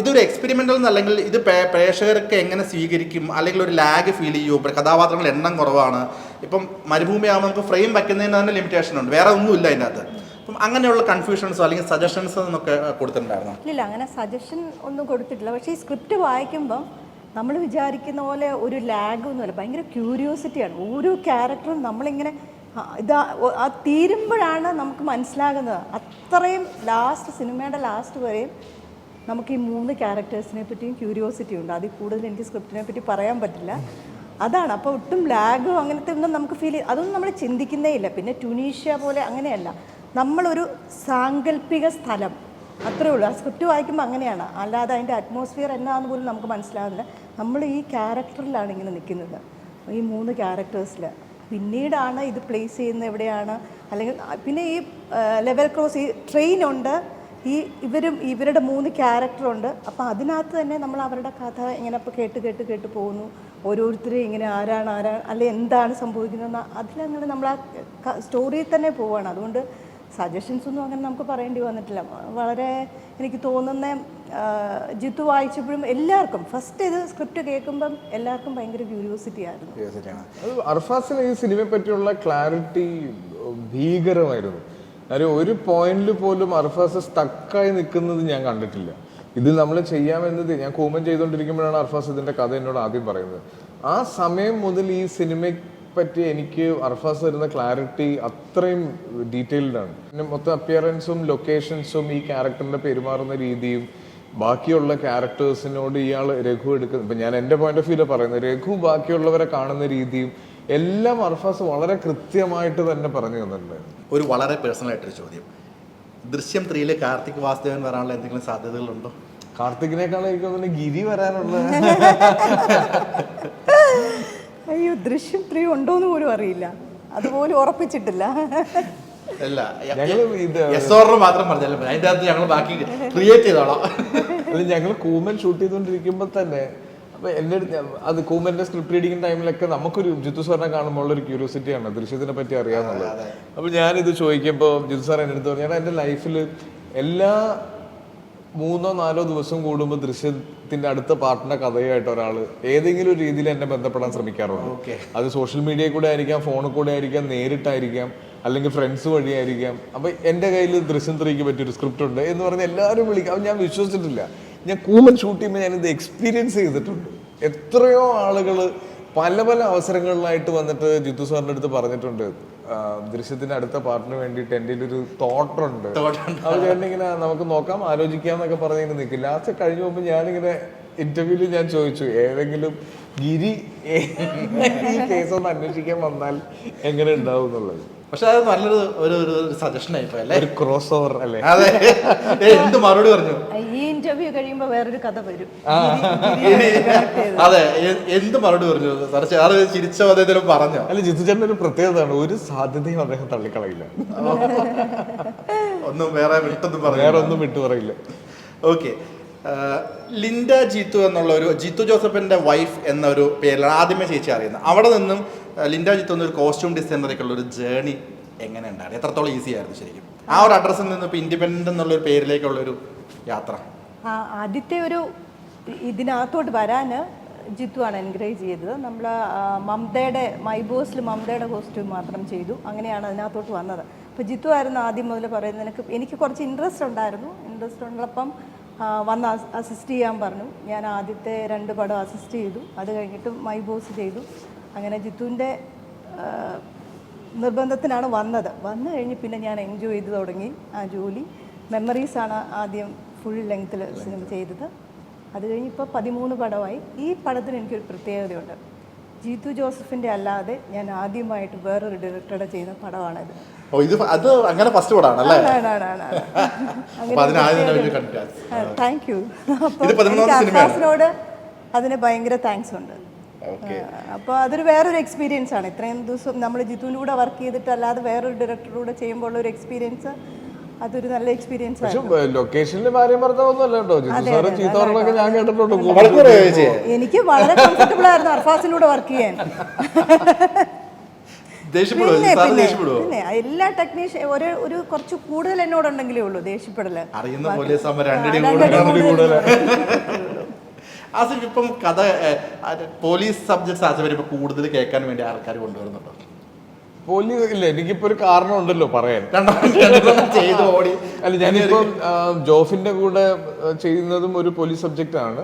ഇതൊരു എക്സ്പെരിമെന്റൽ എന്നല്ലെങ്കിൽ ഇത് പ്രേക്ഷകർക്ക് എങ്ങനെ സ്വീകരിക്കും അല്ലെങ്കിൽ ഒരു ലാഗ് ഫീൽ ചെയ്യും ഇപ്പോൾ കഥാപാത്രങ്ങൾ എണ്ണം കുറവാണ്. ഇപ്പം മരുഭൂമിയാകുമ്പോൾ നമുക്ക് ഫ്രെയിം വയ്ക്കുന്നതിന് തന്നെ ലിമിറ്റേഷൻ ഉണ്ട്. വേറെ ഒന്നുമില്ല അതിന്റെ അകത്ത് അപ്പം അങ്ങനെയുള്ള കൺഫ്യൂഷൻസോ അല്ലെങ്കിൽ സജഷൻസ് എന്നൊക്കെ കൊടുത്തിട്ടുണ്ടായിരുന്നു? ഇല്ല അങ്ങനെ സജഷൻ ഒന്നും കൊടുത്തിട്ടില്ല. പക്ഷേ ഈ സ്ക്രിപ്റ്റ് വായിക്കുമ്പം നമ്മൾ വിചാരിക്കുന്ന പോലെ ഒരു ലാഗ് ഒന്നുമല്ല. ഭയങ്കര ക്യൂരിയോസിറ്റിയാണ് ഓരോ ക്യാരക്ടറും നമ്മളിങ്ങനെ ഇതാ ആ തീരുമ്പോഴാണ് നമുക്ക് മനസ്സിലാകുന്നത്. അത്രയും ലാസ്റ്റ് സിനിമയുടെ ലാസ്റ്റ് വരെയും നമുക്ക് ഈ മൂന്ന് ക്യാരക്ടേഴ്സിനെ പറ്റിയും ക്യൂരിയോസിറ്റി ഉണ്ട്. അതിൽ കൂടുതൽ എനിക്ക് സ്ക്രിപ്റ്റിനെ പറ്റി പറയാൻ പറ്റില്ല. അതാണ്. അപ്പോൾ ഒട്ടും ലാഗോ അങ്ങനത്തെ ഒന്നും നമുക്ക് ഫീൽ അതൊന്നും നമ്മൾ ചിന്തിക്കുന്നേ ഇല്ല. പിന്നെ ടുനീഷ്യ പോലെ അങ്ങനെയല്ല. നമ്മളൊരു സാങ്കല്പിക സ്ഥലം അത്രേ ഉള്ളൂ. ആ സ്ക്രിപ്റ്റ് വായിക്കുമ്പോൾ അങ്ങനെയാണ്. അല്ലാതെ അതിന്റെ അറ്റ്മോസ്ഫിയർ എന്നാന്ന് പോലും നമുക്ക് മനസ്സിലാവുന്നില്ല. നമ്മൾ ഈ ക്യാരക്ടറിലാണ് ഇങ്ങനെ നിൽക്കുന്നത്. ഈ മൂന്ന് ക്യാരക്ടേഴ്സിൽ പിന്നീടാണ് ഇത് പ്ലേസ് ചെയ്യുന്നത് എവിടെയാണ്? അല്ലെങ്കിൽ പിന്നെ ഈ ലെവൽ ക്രോസ് ഈ ട്രെയിൻ ഉണ്ട്. ഈ ഇവരും ഇവരുടെ മൂന്ന് ക്യാരക്ടറുണ്ട് അപ്പോൾ അതിനകത്ത് തന്നെ നമ്മൾ അവരുടെ കഥ ഇങ്ങനെ ഇപ്പോൾ കേട്ട് കേട്ട് കേട്ട് പോകുന്നു. ഓരോരുത്തരും ഇങ്ങനെ ആരാണ് ആരാണ് അല്ലെ എന്താണ് സംഭവിക്കുന്നതെന്ന്. അതിലങ്ങനെ നമ്മൾ ആ സ്റ്റോറിയിൽ തന്നെ പോവുകയാണ് അതുകൊണ്ട് സജഷൻസ് ഒന്നും അങ്ങനെ നമുക്ക് പറയേണ്ടി വന്നിട്ടില്ല. വളരെ എനിക്ക് തോന്നുന്ന ജിത്തു വായിച്ചപ്പോഴും എല്ലാവർക്കും ഫസ്റ്റ് ഇത് സ്ക്രിപ്റ്റ് കേൾക്കുമ്പം എല്ലാവർക്കും ഭയങ്കര ക്യൂരിയോസിറ്റി ആയിരുന്നു. അർഫാസിന് ഈ സിനിമയെ പറ്റിയുള്ള ക്ലാരിറ്റി ഭീകരമായിരുന്നു. കാര്യം ഒരു പോയിന്റിൽ പോലും അർഫാസ് സ്റ്റക്കായി നിൽക്കുന്നത് ഞാൻ കണ്ടിട്ടില്ല. ഇത് നമ്മൾ ചെയ്യാമെന്നത് ഞാൻ കോമൻ ചെയ്തുകൊണ്ടിരിക്കുമ്പോഴാണ് അർഫാസ് ഇതിന്റെ കഥ എന്നോട് ആദ്യം പറയുന്നത്. ആ സമയം മുതൽ ഈ സിനിമയെ പറ്റി എനിക്ക് അർഫാസ് തരുന്ന ക്ലാരിറ്റി അത്രയും ഡീറ്റെയിൽഡ് ആണ്. പിന്നെ മൊത്തം അപ്പിയറൻസും ലൊക്കേഷൻസും ഈ ക്യാരക്ടറിന്റെ പെരുമാറുന്ന രീതിയും ബാക്കിയുള്ള ക്യാരക്ടേഴ്സിനോട് ഇയാൾ രഘു എടുക്കുന്ന ഇപ്പം ഞാൻ എന്റെ പോയിന്റ് ഓഫ് വ്യൂൽ പറയുന്നത് രഘു ബാക്കിയുള്ളവരെ കാണുന്ന രീതിയും എല്ലാം അർഫാസ് വളരെ കൃത്യമായിട്ട് തന്നെ പറഞ്ഞു തന്നിട്ടുണ്ട്. ഒരു വളരെ പേഴ്സണൽ ആയിട്ടൊരു ചോദ്യം. ദൃശ്യം ത്രീയിൽ കാർത്തിക് വാസുദേവൻ വരാനുള്ള എന്തെങ്കിലും സാധ്യതകളുണ്ടോ? കാർത്തികിനേക്കാൾ എനിക്ക് തോന്നുന്നു ഗിരി വരാനുള്ള. ദൃശ്യം ഉണ്ടോ എന്ന് പോലും അറിയില്ല. അതുപോലും ഉറപ്പിച്ചിട്ടില്ല. അല്ല ഞങ്ങൾ ഇത് എസ് മാത്രം പറഞ്ഞാലും അകത്ത് ഞങ്ങൾ ബാക്കി ക്രിയേറ്റ് ചെയ്തോളാം. അല്ല ഞങ്ങൾ കൂമൻ ഷൂട്ട് ചെയ്തുകൊണ്ടിരിക്കുമ്പോൾ തന്നെ അപ്പൊ എന്റെ അടുത്ത് അത് കൂമന്റെ സ്ക്രിപ്റ്റ് റീഡിങ് ടൈമിലൊക്കെ നമുക്കൊരു ജിത്തു സാറിനെ കാണുമ്പോൾ ഉള്ള ഒരു ക്യൂരിയോസിറ്റിയാണ് ദൃശ്യത്തിനെ പറ്റി അറിയാന്നുള്ളത്. അപ്പൊ ഞാനിത് ചോദിക്കുമ്പോൾ ജിത്തു സാർ എന്റെ അടുത്ത് പറഞ്ഞു എന്റെ ലൈഫിൽ എല്ലാ മൂന്നോ നാലോ ദിവസം കൂടുമ്പോൾ ദൃശ്യത്തിന്റെ അടുത്ത പാർട്ടിന്റെ കഥയായിട്ട് ഒരാൾ ഏതെങ്കിലും ഒരു രീതിയിൽ എന്നെ ബന്ധപ്പെടാൻ ശ്രമിക്കാറുണ്ട്. അത് സോഷ്യൽ മീഡിയയിൽ കൂടെ ആയിരിക്കാം ഫോണിൽ കൂടെ ആയിരിക്കാം നേരിട്ടായിരിക്കാം അല്ലെങ്കിൽ ഫ്രണ്ട്സ് വഴിയായിരിക്കാം. അപ്പൊ എന്റെ കയ്യിൽ ദൃശ്യം ത്രീക്ക് പറ്റിയൊരു സ്ക്രിപ്റ്റ് ഉണ്ട് എന്ന് പറഞ്ഞ് എല്ലാവരും വിളിക്കാം. ഞാൻ വിശ്വസിച്ചിട്ടില്ല. ഞാൻ കൂമൻ ഷൂട്ട് ചെയ്യുമ്പോൾ ഞാനിത് എക്സ്പീരിയൻസ് ചെയ്തിട്ടുണ്ട്. എത്രയോ ആളുകൾ പല പല അവസരങ്ങളിലായിട്ട് വന്നിട്ട് ജിത്തു സാറിന്റെ അടുത്ത് പറഞ്ഞിട്ടുണ്ട്. ദൃശ്യത്തിന്റെ അടുത്ത പാർട്ടിന് വേണ്ടിയിട്ട് എന്റെ ഒരു തോട്ടുണ്ട്. അത് ചേട്ടനിങ്ങനെ നമുക്ക് നോക്കാം ആലോചിക്കാം എന്നൊക്കെ പറഞ്ഞിങ്ങനെ നിൽക്കും. ലാസ്റ്റ് കഴിഞ്ഞു പോകുമ്പോൾ ഞാനിങ്ങനെ ഇന്റർവ്യൂവിൽ ഞാൻ ചോദിച്ചു ഏതെങ്കിലും ഗിരി ഈ കേസ് ഒന്ന് അന്വേഷിക്കാൻ വന്നാൽ എങ്ങനെ ഉണ്ടാവും എന്നുള്ളത്. പക്ഷെ അത് നല്ലൊരു ഒരു ഒരു സജഷൻ ആയിപ്പോ അല്ലേ ഒരു ക്രോസ് ഓവർ അല്ലേ? അതെ. എന്ത് മറുപടി പറഞ്ഞു? ഈ ഇന്റർവ്യൂ കഴിയുമ്പോൾ വേറൊരു കഥ വരും. അതെ എന്ത് മറുപടി പറഞ്ഞു? സാർ സാറ് ചിരിച്ചോ അദ്ദേഹത്തിന് പറഞ്ഞോ? അല്ല ജിത്തു ചേട്ടൻ ഒരു പ്രത്യേകതയാണ് ഒരു സാധ്യതയും അദ്ദേഹം തള്ളിക്കളയില്ല. ഒന്നും വേറെ വിട്ടൊന്നും പറഞ്ഞു വേറെ ഒന്നും വിട്ടു പറയില്ല. ഓക്കെ. ലിൻഡ ജീത്തു എന്നുള്ള ഒരു ജീത്തു ജോസഫിന്റെ വൈഫ് എന്നൊരു പേരിലാണ് ആദ്യമേ ചേച്ചി അറിയുന്നത്. അവിടെ നിന്നും ലിൻഡ ജീത്തു എന്നൊരു കോസ്റ്റ്യൂം ഡിസൈനറേക്കുള്ള ഒരു ജേണി എങ്ങനെ ഉണ്ടായിരുന്നു എത്രത്തോളം ഈസി ആയിരുന്നു ശരിക്കും? ആ ഒരു അഡ്രസ്സിൽ നിന്ന് ഇപ്പോൾ ഇൻഡിപെൻഡന്റ് എന്നുള്ള ഒരു പേരിലേക്കുള്ള ഒരു യാത്ര. ആദ്യത്തെ ഒരു ഇതിനകത്തോട്ട് വരാൻ ജിത്തുവാണ് എൻകറേജ് ചെയ്തത്. നമ്മൾ മമതയുടെ മൈ ബോസിൽ മമതയുടെ കോസ്റ്റ്യൂം മാത്രം ചെയ്തു. അങ്ങനെയാണ് അതിനകത്തോട്ട് വന്നത്. അപ്പോൾ ജിത്തു ആയിരുന്നു ആദ്യം മുതൽ പറയുന്നത്. എനിക്ക് എനിക്ക് കുറച്ച് ഇൻട്രസ്റ്റ് ഉണ്ടായിരുന്നു. ഇൻട്രസ്റ്റ് ഉള്ളപ്പം വന്ന് അസിസ്റ്റ് ചെയ്യാൻ പറഞ്ഞു. ഞാൻ ആദ്യത്തെ രണ്ട് പടം അസിസ്റ്റ് ചെയ്തു. അത് കഴിഞ്ഞിട്ട് മൈ ബോസ് ചെയ്തു. അങ്ങനെ ജിത്തുവിന്റെ നിർബന്ധത്തിനാണ് വന്നത്. വന്നു കഴിഞ്ഞ് പിന്നെ ഞാൻ എൻജോയ് ചെയ്ത് തുടങ്ങി ആ ജോലി. മെമ്മറീസാണ് ആദ്യം ഫുൾ ലെങ്ത്തിൽ സിനിമ ചെയ്തത്. അത് കഴിഞ്ഞ് ഇപ്പോൾ പതിമൂന്ന് പടമായി. ഈ പടത്തിന് എനിക്കൊരു പ്രത്യേകതയുണ്ട്. ജീതു ജോസഫിന്റെ അല്ലാതെ ഞാൻ ആദ്യമായിട്ട് വേറൊരു ഡയറക്ടറുടെ ചെയ്യുന്ന പടമാണിത്. ഓ ഇത് അത് അങ്ങനെ ഫസ്റ്റ് പടാണ് അല്ലേ. അപ്പൊ അതിന് തന്നെ വലിയ. താങ്ക് യു അതിന് ഭയങ്കര താങ്ക്സ് ഉണ്ട്. ഓക്കെ അപ്പോൾ അതൊരു വേറൊരു എക്സ്പീരിയൻസ് ആണ്. ഇത്രയും ദിവസം നമ്മൾ ജിത്തുവിന്റെ കൂടെ വർക്ക് ചെയ്തിട്ട് അല്ലാതെ വേറൊരു ഡയറക്ടറുടെ കൂടെ ചെയ്യുമ്പോൾ ഉള്ള ഒരു എക്സ്പീരിയൻസ് അതൊരു നല്ല എക്സ്പീരിയൻസ് ആണ് ലൊക്കേഷനിൽ ഭാര്യ കേട്ടോ ഞാൻ കേട്ടിട്ടുണ്ട്. എനിക്ക് വളരെ കംഫർട്ടബിൾ ആയിരുന്നു അർഫാസിലൂടെ കൂടെ വർക്ക് ചെയ്യാൻ. ദേഷ്യപ്പെടുവോ? പിന്നെ സാറ് പിന്നെ ദേഷ്യപ്പെടുവോ? പിന്നെ എല്ലാ ടെക്നീഷ്യൻ ഒരു ഒരു കുറച്ച് കൂടുതൽ എന്നോടുണ്ടെങ്കിലേ ഉള്ളൂ ദേഷ്യപ്പെടൽ. അറിയുന്ന പോലീസ് ആകുമ്പോൾ രണ്ടടി ആ, കൂടുതൽ. ആസിഫ് ഇപ്പം കഥ പോലീസ് സബ്ജക്ട്സ് ആസിഫ് ഇപ്പൊ കൂടുതൽ കേൾക്കാൻ വേണ്ടി ആൾക്കാർ കൊണ്ടുവരുന്നുണ്ടോ? പോലീസ് ഇല്ല എനിക്കിപ്പോ ഒരു കാരണം ഉണ്ടല്ലോ പറയാൻ. രണ്ടാമത് രണ്ടെണ്ണം ചെയ്ത് ഓടി. അല്ല ഞാനിപ്പം ജോഫിന്റെ കൂടെ ചെയ്യുന്നതും ഒരു പോലീസ് സബ്ജക്റ്റ് ആണ്.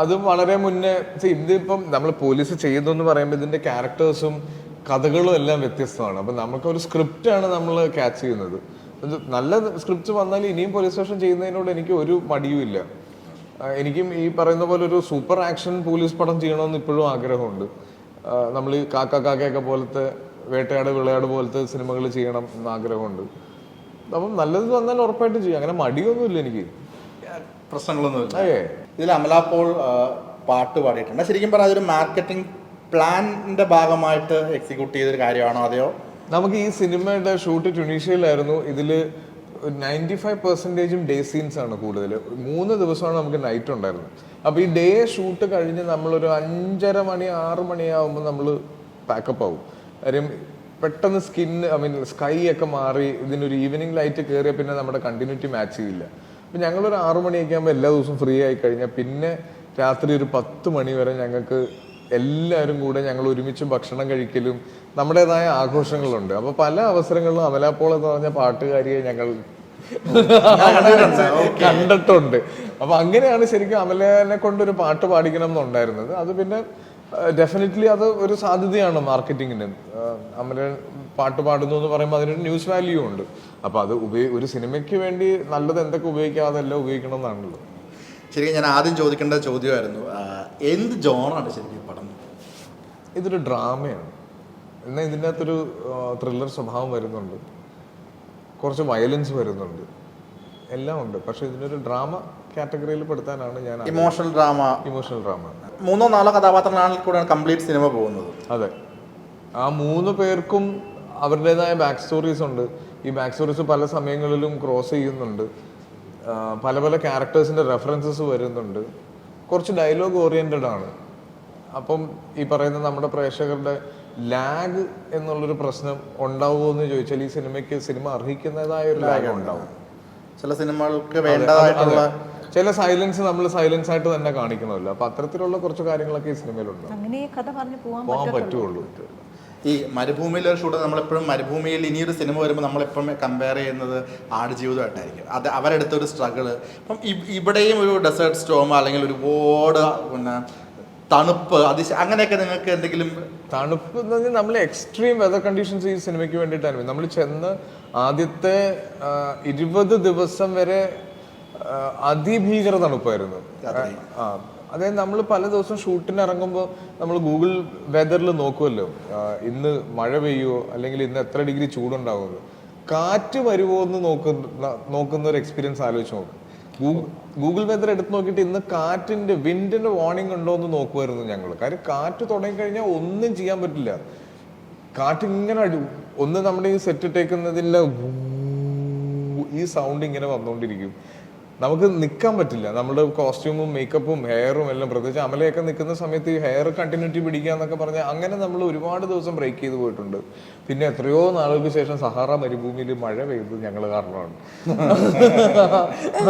അതും വളരെ മുന്നേ ഇതിപ്പം നമ്മൾ പോലീസ് ചെയ്യുന്നു എന്ന് പറയുമ്പോൾ ഇതിന്റെ ക്യാരക്ടേഴ്സും കഥകളും എല്ലാം വ്യത്യസ്തമാണ്. അപ്പൊ നമുക്ക് ഒരു സ്ക്രിപ്റ്റ് ആണ് നമ്മൾ ക്യാച്ച് ചെയ്യുന്നത്. നല്ല സ്ക്രിപ്റ്റ് വന്നാൽ ഇനിയും പോലീസ് സ്റ്റേഷൻ ചെയ്യുന്നതിനോട് എനിക്ക് ഒരു മടിയും ഇല്ല. എനിക്കും ഈ പറയുന്ന പോലെ ഒരു സൂപ്പർ ആക്ഷൻ പോലീസ് പടം ചെയ്യണമെന്ന് ഇപ്പോഴും ആഗ്രഹമുണ്ട്. നമ്മൾ ഈ കാക്ക കാക്കയൊക്കെ പോലത്തെ വേട്ടയാട് വിളയാട് പോലത്തെ സിനിമകൾ ചെയ്യണം എന്ന് ആഗ്രഹമുണ്ട്. അപ്പം നല്ലത് വന്നാൽ ഉറപ്പായിട്ട് ചെയ്യും. അങ്ങനെ മടിയൊന്നുമില്ല എനിക്ക്. പ്രശ്നങ്ങളൊന്നും ഇല്ല ഇതിൽ അമല പോൾ പാട്ട് പാടിയിട്ടുണ്ട്. ശരിക്കും പറഞ്ഞാൽ അതൊരു മാർക്കറ്റിംഗ് പ്ലാനിന്റെ ഭാഗമായിട്ട് എക്സിക്യൂട്ട് ചെയ്തൊരു കാര്യമാണോ അതെയോ നമുക്ക് ഈ സിനിമയുടെ ഷൂട്ട് ട്യൂണീഷ്യയിലായിരുന്നു ഇതിൽ നയന്റി ഫൈവ് പെർസെന്റേജും ഡേ സീൻസ് ആണ് കൂടുതൽ മൂന്ന് ദിവസമാണ് നമുക്ക് നൈറ്റ് ഉണ്ടായിരുന്നത്. അപ്പോൾ ഈ ഡേ ഷൂട്ട് കഴിഞ്ഞ് നമ്മളൊരു അഞ്ചര മണി ആറ് മണിയാകുമ്പോൾ നമ്മൾ പാക്കപ്പ് ആവും. കാര്യം പെട്ടെന്ന് സ്കിൻ ഐ മീൻ സ്കൈ ഒക്കെ മാറി ഇതിനൊരു ഈവനിങ് ലൈറ്റ് കയറിയ പിന്നെ നമ്മുടെ കണ്ടിന്യൂറ്റി മാച്ച് ചെയ്യില്ല. അപ്പം ഞങ്ങളൊരു ആറു മണിയൊക്കെ ആകുമ്പോൾ എല്ലാ ദിവസവും ഫ്രീ ആയി കഴിഞ്ഞാൽ പിന്നെ രാത്രി ഒരു പത്ത് മണി വരെ ഞങ്ങൾക്ക് എല്ലാവരും കൂടെ ഞങ്ങൾ ഒരുമിച്ച് ഭക്ഷണം കഴിക്കലും നമ്മുടേതായ ആഘോഷങ്ങളുണ്ട്. അപ്പൊ പല അവസരങ്ങളിലും അമലാപ്പോൾ എന്ന് പറഞ്ഞ പാട്ടുകാരിയെ ഞങ്ങൾ കണ്ടിട്ടുണ്ട്. അപ്പൊ അങ്ങനെയാണ് ശരിക്കും അമലനെ കൊണ്ടൊരു പാട്ട് പാടിക്കണം എന്നുണ്ടായിരുന്നത്. അത് പിന്നെ ഡെഫിനറ്റ്ലി അത് ഒരു സാധ്യതയാണ് മാർക്കറ്റിങ്ങിന് അമല പാട്ട് പാടുന്നു എന്ന് പറയുമ്പോൾ അതിനൊരു ന്യൂസ് വാല്യൂ ഉണ്ട്. അപ്പൊ അത് ഉപയോഗി ഒരു സിനിമയ്ക്ക് വേണ്ടി നല്ലത് എന്തൊക്കെ ഉപയോഗിക്കാം അതെല്ലാം ഉപയോഗിക്കണം എന്നാണല്ലോ. ശരിക്കും ഞാൻ ആദ്യം ചോദിക്കേണ്ട ചോദ്യമായിരുന്നു. എന്ത് ജോണാണ് ശരിക്കും പടം? ഇതൊരു ഡ്രാമയാണ്. എന്നാൽ ഇതിന്റെ അകത്തൊരു ത്രില്ലർ സ്വഭാവം വരുന്നുണ്ട്. കുറച്ച് വയലൻസ് വരുന്നുണ്ട്. എല്ലാം ഉണ്ട്. പക്ഷെ ഇതിനൊരു ഡ്രാമ കാറ്റഗറിയിൽ പെടുത്താനാണ് ഞാൻ ഇമോഷണൽ ഡ്രാമ ഇമോഷണൽ ഡ്രാമ മൂന്നോ നാലോ കഥാപാത്രങ്ങളാണ് കൂടെയാണ് കംപ്ലീറ്റ് സിനിമ പോകുന്നത്. അതെ. ആ മൂന്ന് പേർക്കും അവരുടേതായ ബാക്ക് സ്റ്റോറീസ് ഉണ്ട്. ഈ ബാക്ക് സ്റ്റോറീസ് പല സമയങ്ങളിലും ക്രോസ് ചെയ്യുന്നുണ്ട്. പല പല ക്യാരക്ടേഴ്സിന്റെ റെഫറൻസസ് വരുന്നുണ്ട്. കുറച്ച് ഡയലോഗ് ഓറിയന്റഡ് ആണ്. അപ്പം ഈ പറയുന്ന നമ്മുടെ പ്രേക്ഷകരുടെ ലാഗ് എന്നുള്ളൊരു പ്രശ്നം ഉണ്ടാവുമോ എന്ന് ചോദിച്ചാൽ ഈ സിനിമയ്ക്ക് സിനിമ അർഹിക്കുന്നതായ ഒരു ലാഗ് ഉണ്ടാവും. ചില സിനിമകൾക്ക് വേണ്ടതായിട്ടുള്ള ചില സൈലൻസ് നമ്മൾ സൈലൻസ് ആയിട്ട് തന്നെ കാണിക്കണമല്ലോ. അപ്പൊ അത്തരത്തിലുള്ള കുറച്ച് കാര്യങ്ങളൊക്കെ ഈ സിനിമയിലുണ്ട്. അങ്ങനെ കഥ പറഞ്ഞു പോകാൻ പറ്റുള്ളൂ. ഈ മരുഭൂമിയിലെ ഒരു ഷൂട്ട് നമ്മളെപ്പോഴും മരുഭൂമിയിൽ ഇനിയൊരു സിനിമ വരുമ്പോൾ നമ്മളെപ്പോഴും കമ്പയർ ചെയ്യുന്നത് ആടുജീവിതമായിട്ടായിരിക്കും അത് അവരെടുത്ത ഒരു സ്ട്രഗിൾ അപ്പം ഇവിടെയും ഒരു ഡെസേർട്ട് സ്റ്റോം അല്ലെങ്കിൽ ഒരുപാട് പിന്നെ തണുപ്പ് അതിശ അങ്ങനെയൊക്കെ നിങ്ങൾക്ക് എന്തെങ്കിലും തണുപ്പ് എന്ന് പറഞ്ഞാൽ നമ്മൾ എക്സ്ട്രീം വെതർ കണ്ടീഷൻസ് ഈ സിനിമയ്ക്ക് വേണ്ടിയിട്ടാണ്. നമ്മൾ ചെന്ന് ആദ്യത്തെ ഇരുപത് ദിവസം വരെ അതിഭീകര തണുപ്പായിരുന്നു. ആ. അതായത് നമ്മൾ പല ദിവസം ഷൂട്ടിന് ഇറങ്ങുമ്പോൾ നമ്മൾ ഗൂഗിൾ വെതറിൽ നോക്കുമല്ലോ ഇന്ന് മഴ പെയ്യുമോ അല്ലെങ്കിൽ ഇന്ന് എത്ര ഡിഗ്രി ചൂടുണ്ടാവുമെന്ന് കാറ്റ് വരുമോ എന്ന് നോക്കുന്ന നോക്കുന്ന ഒരു എക്സ്പീരിയൻസ് ആലോചിച്ച് നോക്ക്. ഗൂഗിൾ ഗൂഗിൾ വെതർ എടുത്ത് നോക്കിയിട്ട് ഇന്ന് കാറ്റിന്റെ വിൻഡിന്റെ വാർണിംഗ് ഉണ്ടോ എന്ന് നോക്കുമായിരുന്നു ഞങ്ങൾ കാര്യം കാറ്റ് തുടങ്ങിക്കഴിഞ്ഞാൽ ഒന്നും ചെയ്യാൻ പറ്റില്ല. കാറ്റ് ഇങ്ങനെ അടി ഒന്ന് നമ്മുടെ ഈ സെറ്റ് ഇട്ടേക്കുന്നതിൽ ഈ സൗണ്ട് ഇങ്ങനെ വന്നുകൊണ്ടിരിക്കും നമുക്ക് നിൽക്കാൻ പറ്റില്ല. നമ്മുടെ കോസ്റ്റ്യൂമും മേക്കപ്പും ഹെയറും എല്ലാം പ്രത്യേകിച്ച് അമലയൊക്കെ നിൽക്കുന്ന സമയത്ത് ഈ ഹെയർ കണ്ടിന്യൂറ്റി പിടിക്കുക എന്നൊക്കെ പറഞ്ഞാൽ അങ്ങനെ നമ്മൾ ഒരുപാട് ദിവസം ബ്രേക്ക് ചെയ്ത് പോയിട്ടുണ്ട്. പിന്നെ എത്രയോ നാളുകൾക്ക് ശേഷം സഹാറ മരുഭൂമിയിൽ മഴ പെയ്തത് ഞങ്ങൾ കാരണമാണ്.